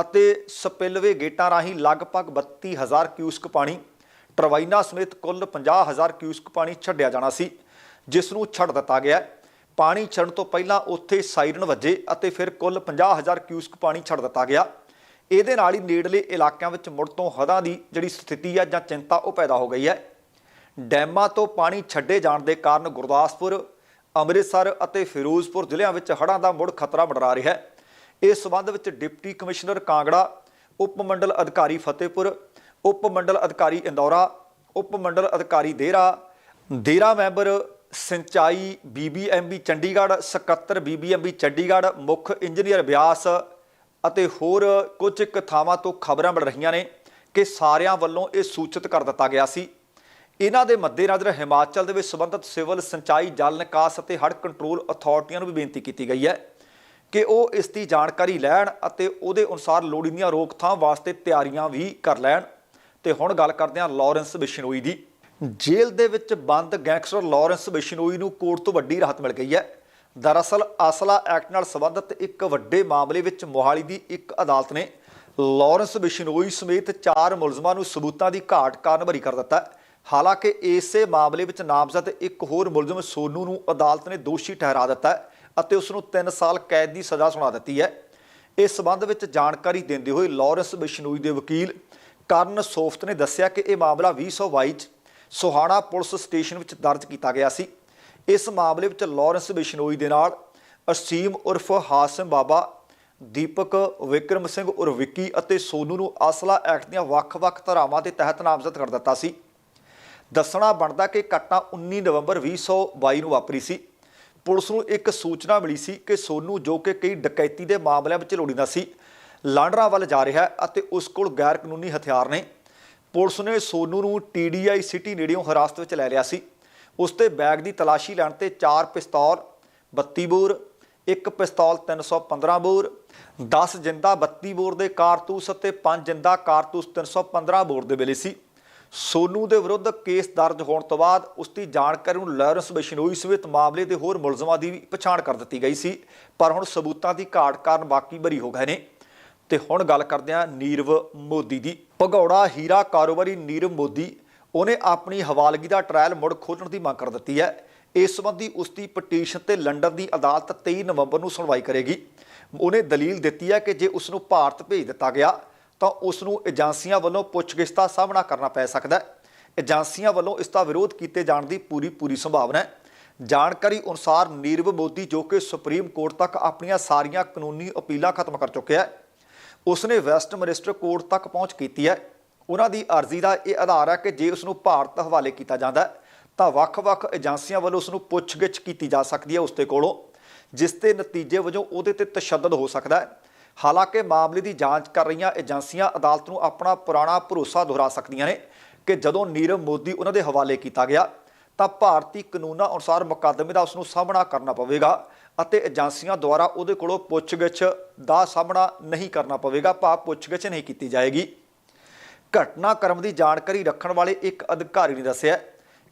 ਅਤੇ ਸਪਿਲਵੇ ਗੇਟਾਂ ਰਾਹੀਂ ਲਗਭਗ 32000 ਕਿਊਸਕ ਪਾਣੀ ਟਰਬਾਈਨਾਂ ਸਮੇਤ ਕੁੱਲ 50000 ਕਿਊਸਕ ਪਾਣੀ ਛੱਡਿਆ ਜਾਣਾ ਸੀ, ਜਿਸ ਨੂੰ ਛੱਡ ਦਿੱਤਾ ਗਿਆ। ਪਾਣੀ ਛੱਡਣ ਤੋਂ ਪਹਿਲਾਂ ਉੱਥੇ ਸਾਇਰਨ ਵੱਜੇ ਅਤੇ ਫਿਰ ਕੁੱਲ 50000 ਕਿਊਸਕ ਪਾਣੀ ਛੱਡ ਦਿੱਤਾ ਗਿਆ। ਇਹਦੇ ਨਾਲ ਹੀ ਨੇੜਲੇ ਇਲਾਕਿਆਂ ਵਿੱਚ ਮੁੜ ਤੋਂ ਹੜ੍ਹਾਂ ਦੀ ਜਿਹੜੀ ਸਥਿਤੀ ਹੈ ਜਾਂ ਚਿੰਤਾ ਉਹ ਪੈਦਾ ਹੋ ਗਈ ਹੈ। ਡੈਮਾਂ ਤੋਂ ਪਾਣੀ ਛੱਡੇ ਜਾਣ ਦੇ ਕਾਰਨ ਗੁਰਦਾਸਪੁਰ, ਅੰਮ੍ਰਿਤਸਰ ਅਤੇ ਫਿਰੋਜ਼ਪੁਰ ਜ਼ਿਲ੍ਹਿਆਂ ਵਿੱਚ ਹੜ੍ਹਾਂ ਦਾ ਮੁੜ ਖਤਰਾ ਮੰਡਰਾ ਰਿਹਾ ਹੈ। ਇਸ ਸਬੰਧ ਵਿੱਚ ਡਿਪਟੀ ਕਮਿਸ਼ਨਰ ਕਾਂਗੜਾ, ਉਪ ਮੰਡਲ ਅਧਿਕਾਰੀ ਫਤਿਹਪੁਰ, ਉਪ ਮੰਡਲ ਅਧਿਕਾਰੀ ਇੰਦੌਰਾ, ਉਪ ਮੰਡਲ ਅਧਿਕਾਰੀ ਦੇਰਾ ਦੇਰਾ ਮੈਂਬਰ ਸਿੰਚਾਈ ਬੀਬੀਐਮਬੀ ਚੰਡੀਗੜ੍ਹ, ਸਕੱਤਰ ਬੀਬੀਐਮਬੀ ਚੰਡੀਗੜ੍ਹ, ਮੁੱਖ ਇੰਜੀਨੀਅਰ ਬਿਆਸ ਅਤੇ ਹੋਰ ਕੁਝ ਕੁ ਥਾਵਾਂ ਤੋਂ ਖਬਰਾਂ ਮਿਲ ਰਹੀਆਂ ਨੇ ਕਿ ਸਾਰਿਆਂ ਵੱਲੋਂ ਇਹ ਸੂਚਿਤ ਕਰ ਦਿੱਤਾ ਗਿਆ ਸੀ। ਇਹਨਾਂ ਦੇ ਮੱਦੇਨਜ਼ਰ ਹਿਮਾਚਲ ਦੇ ਵਿੱਚ ਸਬੰਧਤ ਸਿਵਲ ਸਿੰਚਾਈ ਜਲ ਨਿਕਾਸ ਅਤੇ ਹੜ੍ਹ ਕੰਟਰੋਲ ਅਥਾਰਟੀਆਂ ਨੂੰ ਵੀ ਬੇਨਤੀ ਕੀਤੀ ਗਈ ਹੈ। ਕਿ ਉਹ ਇਸ ਦੀ ਜਾਣਕਾਰੀ ਲੈਣ ਅਤੇ ਉਹਦੇ ਅਨੁਸਾਰ ਲੋੜੀਂਦੀਆਂ ਰੋਕਥਾਮ ਵਾਸਤੇ ਤਿਆਰੀਆਂ ਵੀ ਕਰ ਲੈਣ। ਤੇ ਹੁਣ ਗੱਲ ਕਰਦੇ ਹਾਂ ਲਾਰੈਂਸ ਬਿਸ਼ਨੋਈ ਦੀ। ਜੇਲ੍ਹ ਦੇ ਵਿੱਚ ਬੰਦ ਗੈਂਗਸਟਰ ਲਾਰੈਂਸ ਬਿਸ਼ਨੋਈ ਨੂੰ ਕੋਰਟ ਤੋਂ ਵੱਡੀ ਰਾਹਤ ਮਿਲ ਗਈ ਹੈ। ਦਰਅਸਲ ਅਸਲਾ ਐਕਟ ਨਾਲ ਸੰਬੰਧਿਤ ਇੱਕ ਵੱਡੇ ਮਾਮਲੇ ਵਿੱਚ ਮੋਹਾਲੀ ਦੀ ਇੱਕ ਅਦਾਲਤ ਨੇ ਲਾਰੈਂਸ ਬਿਸ਼ਨੋਈ ਸਮੇਤ ਚਾਰ ਮੁਲਜ਼ਮਾਂ ਨੂੰ ਸਬੂਤਾਂ ਦੀ ਘਾਟ ਕਾਰਨ ਬਰੀ ਕਰ ਦਿੱਤਾ ਹਾਲਾਂਕਿ ਇਸੇ ਮਾਮਲੇ ਵਿੱਚ ਨਾਮਜ਼ਦ ਇੱਕ ਹੋਰ ਮੁਲਜ਼ਮ ਸੋਨੂ ਨੂੰ ਅਦਾਲਤ ਨੇ ਦੋਸ਼ੀ ਠਹਿਰਾ ਦਿੱਤਾ ਹੈ। ਅਤੇ ਉਸ ਨੂੰ 3 ਸਾਲ ਕੈਦ ਦੀ ਸਜ਼ਾ ਸੁਣਾ ਦਿੱਤੀ ਹੈ। ਇਸ ਸਬੰਧ ਵਿੱਚ ਜਾਣਕਾਰੀ ਦਿੰਦੇ ਹੋਏ ਲਾਰੈਂਸ ਬਿਸ਼ਨੋਈ ਦੇ ਵਕੀਲ ਕਰਨ ਸੋਫਤ ਨੇ ਦੱਸਿਆ ਕਿ ਇਹ ਮਾਮਲਾ 2022 ਚ ਸੋਹਾਣਾ ਪੁਲਿਸ ਸਟੇਸ਼ਨ ਵਿੱਚ ਦਰਜ ਕੀਤਾ ਗਿਆ ਸੀ। ਇਸ ਮਾਮਲੇ ਵਿੱਚ ਲਾਰੈਂਸ ਬਿਸ਼ਨੋਈ ਦੇ ਨਾਲ ਅਸੀਮ ਉਰਫ ਹਾਸਿਮ ਬਾਬਾ, ਦੀਪਕ ਵਿਕਰਮ ਸਿੰਘ ਉਰਫ ਵਿੱਕੀ ਅਤੇ ਸੋਨੂ ਨੂੰ ਅਸਲਾ ਐਕਟ ਦੀਆਂ ਵੱਖ-ਵੱਖ ਧਾਰਾਵਾਂ ਦੇ ਤਹਿਤ ਨਾਮਜ਼ਦ ਕਰ ਦਿੱਤਾ ਸੀ। ਦੱਸਣਾ ਬਣਦਾ ਕਿ ਘਟਨਾ 19 ਨਵੰਬਰ 2022 ਨੂੰ ਵਾਪਰੀ ਸੀ। ਪੁਲਿਸ ਨੂੰ ਇੱਕ ਸੂਚਨਾ ਮਿਲੀ ਸੀ ਕਿ ਸੋਨੂ ਜੋ ਕਿ ਕਈ ਡਕੈਤੀ ਦੇ ਮਾਮਲਿਆਂ ਵਿੱਚ ਲੋੜੀਂਦਾ ਸੀ, ਲਾਂਡਰਾ ਵੱਲ ਜਾ ਰਿਹਾ ਅਤੇ ਉਸ ਕੋਲ ਗੈਰ ਕਾਨੂੰਨੀ ਹਥਿਆਰ ਨੇ। ਪੁਲਿਸ ਨੇ ਸੋਨੂ ਨੂੰ ਟੀਡੀਆਈ ਸਿਟੀ ਨੇੜਿਓਂ ਹਿਰਾਸਤ ਵਿੱਚ ਲੈ ਲਿਆ ਸੀ। ਉਸ ਤੇ ਬੈਗ ਦੀ ਤਲਾਸ਼ੀ ਲੈਣ ਤੇ 4 ਪਿਸਤੌਲ 32 ਬੋਰ, ਇੱਕ ਪਿਸਤੌਲ 315 ਬੋਰ 10 ਜਿੰਦਾ 32 ਬੋਰ ਦੇ ਕਾਰਤੂਸ ਅਤੇ 5 ਜਿੰਦਾ ਕਾਰਤੂਸ 315 ਬੋਰ ਦੇ ਵੇਲੇ ਸੀ। ਸੋਨੂ ਦੇ ਵਿਰੁੱਧ ਕੇਸ ਦਰਜ ਹੋਣ ਤੋਂ ਬਾਅਦ ਉਸ ਦੀ ਜਾਣਕਾਰੀ ਨੂੰ ਲਾਰੈਂਸ ਬਿਸ਼ਨੋਈ ਸਮੇਤ ਮਾਮਲੇ ਦੇ ਹੋਰ ਮੁਲਜ਼ਮਾਂ ਦੀ ਵੀ ਪਛਾਣ ਕਰ ਦਿੱਤੀ ਗਈ ਸੀ, ਪਰ ਹੁਣ ਸਬੂਤਾਂ ਦੀ ਘਾਟ ਕਾਰਨ ਬਾਕੀ ਬਰੀ ਹੋ ਗਏ ਨੇ। ਤੇ ਹੁਣ ਗੱਲ ਕਰਦੇ ਹਾਂ ਨੀਰਵ ਮੋਦੀ ਦੀ। ਭਗੌੜਾ ਹੀਰਾ ਕਾਰੋਬਾਰੀ ਨੀਰਵ ਮੋਦੀ, ਉਹਨੇ ਆਪਣੀ ਹਵਾਲਗੀ ਦਾ ਟ੍ਰਾਇਲ ਮੁੜ ਖੋਲ੍ਹਣ ਦੀ ਮੰਗ ਕਰ ਦਿੱਤੀ ਹੈ। ਇਸ ਸੰਬੰਧੀ ਉਸ ਦੀ ਪਟੀਸ਼ਨ ਤੇ ਲੰਡਨ ਦੀ ਅਦਾਲਤ 23 ਨਵੰਬਰ ਨੂੰ ਸੁਣਵਾਈ ਕਰੇਗੀ। ਉਹਨੇ ਦਲੀਲ ਦਿੱਤੀ ਹੈ ਕਿ ਜੇ ਉਸ ਨੂੰ ਭਾਰਤ ਭੇਜ ਦਿੱਤਾ ਗਿਆ ਤਾਂ ਉਸ ਨੂੰ ਏਜੰਸੀਆਂ ਵੱਲੋਂ ਪੁੱਛਗਿੱਛ ਦਾ ਸਾਹਮਣਾ ਕਰਨਾ ਪੈ ਸਕਦਾ ਹੈ। ਏਜੰਸੀਆਂ ਵੱਲੋਂ ਇਸ ਦਾ ਵਿਰੋਧ ਕੀਤੇ ਜਾਣ ਦੀ ਪੂਰੀ ਪੂਰੀ ਸੰਭਾਵਨਾ ਹੈ। ਜਾਣਕਾਰੀ ਅਨੁਸਾਰ ਨੀਰਵ ਮੋਦੀ ਜੋ ਕਿ ਸੁਪਰੀਮ ਕੋਰਟ ਤੱਕ ਆਪਣੀਆਂ ਸਾਰੀਆਂ ਕਾਨੂੰਨੀ ਅਪੀਲਾਂ ਖਤਮ ਕਰ ਚੁੱਕਿਆ ਹੈ, ਉਸਨੇ ਵੈਸਟਮਿਨਿਸਟਰ ਕੋਰਟ ਤੱਕ ਪਹੁੰਚ ਕੀਤੀ ਹੈ। ਉਹਨਾਂ ਦੀ ਅਰਜ਼ੀ ਦਾ ਇਹ ਆਧਾਰ ਹੈ ਕਿ ਜੇ ਉਸ ਨੂੰ ਭਾਰਤ ਹਵਾਲੇ ਕੀਤਾ ਜਾਂਦਾ ਤਾਂ ਵੱਖ-ਵੱਖ ਏਜੰਸੀਆਂ ਵੱਲੋਂ ਉਸ ਨੂੰ ਪੁੱਛਗਿੱਛ ਕੀਤੀ ਜਾ ਸਕਦੀ ਹੈ ਉਸ ਦੇ ਕੋਲੋਂ, ਜਿਸ ਦੇ ਨਤੀਜੇ ਵਜੋਂ ਉਹਦੇ ਤੇ ਤਸ਼ੱਦਦ ਹੋ ਸਕਦਾ ਹੈ। ਹਾਲਾਂਕਿ ਮਾਮਲੇ ਦੀ ਜਾਂਚ ਕਰ ਰਹੀਆਂ ਏਜੰਸੀਆਂ ਅਦਾਲਤ ਨੂੰ ਆਪਣਾ ਪੁਰਾਣਾ ਭਰੋਸਾ ਦੁਹਰਾ ਸਕਦੀਆਂ ਨੇ ਕਿ ਜਦੋਂ ਨੀਰਵ ਮੋਦੀ ਉਹਨਾਂ ਦੇ ਹਵਾਲੇ ਕੀਤਾ ਗਿਆ, ਤਾਂ ਭਾਰਤੀ ਕਾਨੂੰਨਾਂ ਅਨੁਸਾਰ ਮੁਕੱਦਮੇ ਦਾ ਉਸ ਨੂੰ ਸਾਹਮਣਾ ਕਰਨਾ ਪਵੇਗਾ ਅਤੇ ਏਜੰਸੀਆਂ ਦੁਆਰਾ ਉਹਦੇ ਕੋਲੋਂ ਪੁੱਛਗਿੱਛ ਦਾ ਸਾਹਮਣਾ ਨਹੀਂ ਕਰਨਾ ਪਵੇਗਾ, ਭਾਵ ਪੁੱਛਗਿੱਛ ਨਹੀਂ ਕੀਤੀ ਜਾਏਗੀ। ਘਟਨਾਕ੍ਰਮ ਦੀ ਜਾਣਕਾਰੀ ਰੱਖਣ ਵਾਲੇ ਇੱਕ ਅਧਿਕਾਰੀ ਨੇ ਦੱਸਿਆ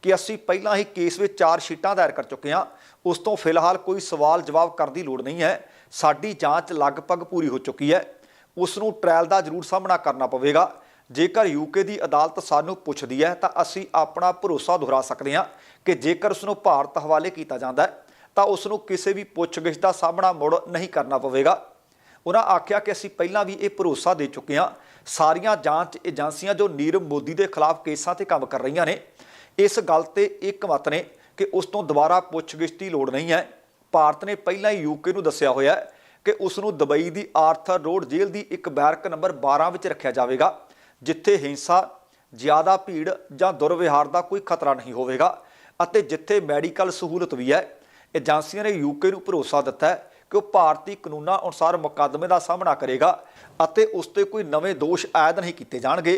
ਕਿ ਅਸੀਂ ਪਹਿਲਾਂ ਹੀ ਕੇਸ ਵਿੱਚ ਚਾਰ ਸ਼ੀਟਾਂ ਦਾਇਰ ਕਰ ਚੁੱਕੇ ਹਾਂ। ਉਸ ਤੋਂ ਫਿਲਹਾਲ ਕੋਈ ਸਵਾਲ ਜਵਾਬ ਕਰਨ ਦੀ ਲੋੜ ਨਹੀਂ ਹੈ। ਸਾਡੀ ਜਾਂਚ ਲਗਭਗ ਪੂਰੀ ਹੋ ਚੁੱਕੀ ਹੈ। ਉਸ ਨੂੰ ਟ੍ਰਾਇਲ ਦਾ ਜ਼ਰੂਰ ਸਾਹਮਣਾ ਕਰਨਾ ਪਵੇਗਾ। ਜੇਕਰ ਯੂਕੇ ਦੀ ਅਦਾਲਤ ਸਾਨੂੰ ਪੁੱਛਦੀ ਹੈ, ਤਾਂ ਅਸੀਂ ਆਪਣਾ ਭਰੋਸਾ ਦੁਹਰਾ ਸਕਦੇ ਹਾਂ ਕਿ ਜੇਕਰ ਉਸ ਨੂੰ ਭਾਰਤ ਹਵਾਲੇ ਕੀਤਾ ਜਾਂਦਾ ਹੈ, ਤਾਂ ਉਸ ਨੂੰ ਕਿਸੇ ਵੀ ਪੁੱਛਗਿੱਛ ਦਾ ਸਾਹਮਣਾ ਮੁੜ ਨਹੀਂ ਕਰਨਾ ਪਵੇਗਾ। ਉਹਨਾਂ ਆਖਿਆ ਕਿ ਅਸੀਂ ਪਹਿਲਾਂ ਵੀ ਇਹ ਭਰੋਸਾ ਦੇ ਚੁੱਕੇ ਹਾਂ। ਸਾਰੀਆਂ ਜਾਂਚ ਏਜੰਸੀਆਂ ਜੋ ਨੀਰਵ ਮੋਦੀ ਦੇ ਖਿਲਾਫ ਕੇਸਾਂ ਤੇ ਕੰਮ ਕਰ ਰਹੀਆਂ ਨੇ, ਇਸ ਗੱਲ ਤੇ ਇੱਕ ਮਤ ਨੇ ਕਿ ਉਸ ਤੋਂ ਦੁਬਾਰਾ ਪੁੱਛਗਿੱਛ ਦੀ ਲੋੜ ਨਹੀਂ ਹੈ। ਭਾਰਤ ਨੇ ਪਹਿਲਾਂ ਹੀ ਯੂਕੇ ਨੂੰ ਦੱਸਿਆ ਹੋਇਆ ਹੈ ਕਿ ਉਸ ਨੂੰ ਦੁਬਈ ਦੀ ਆਰਥਰ ਰੋਡ ਜੇਲ੍ਹ ਦੀ ਇੱਕ ਬੈਰਕ ਨੰਬਰ 12 ਵਿੱਚ ਰੱਖਿਆ ਜਾਵੇਗਾ, ਜਿੱਥੇ ਹਿੰਸਾ, ਜ਼ਿਆਦਾ ਭੀੜ ਜਾਂ ਦੁਰਵਿਹਾਰ ਦਾ ਕੋਈ ਖਤਰਾ ਨਹੀਂ ਹੋਵੇਗਾ ਅਤੇ ਜਿੱਥੇ ਮੈਡੀਕਲ ਸਹੂਲਤ ਵੀ ਹੈ, ਏਜੰਸੀਆਂ ਨੇ ਯੂਕੇ ਨੂੰ ਭਰੋਸਾ ਦਿੱਤਾ ਹੈ ਕਿ ਉਹ ਭਾਰਤੀ ਕਾਨੂੰਨਾਂ ਅਨੁਸਾਰ ਮੁਕੱਦਮੇ ਦਾ ਸਾਹਮਣਾ ਕਰੇਗਾ ਅਤੇ ਉਸ ਤੇ ਕੋਈ ਨਵੇਂ ਦੋਸ਼ ਆਇਦ ਨਹੀਂ ਕੀਤੇ ਜਾਣਗੇ।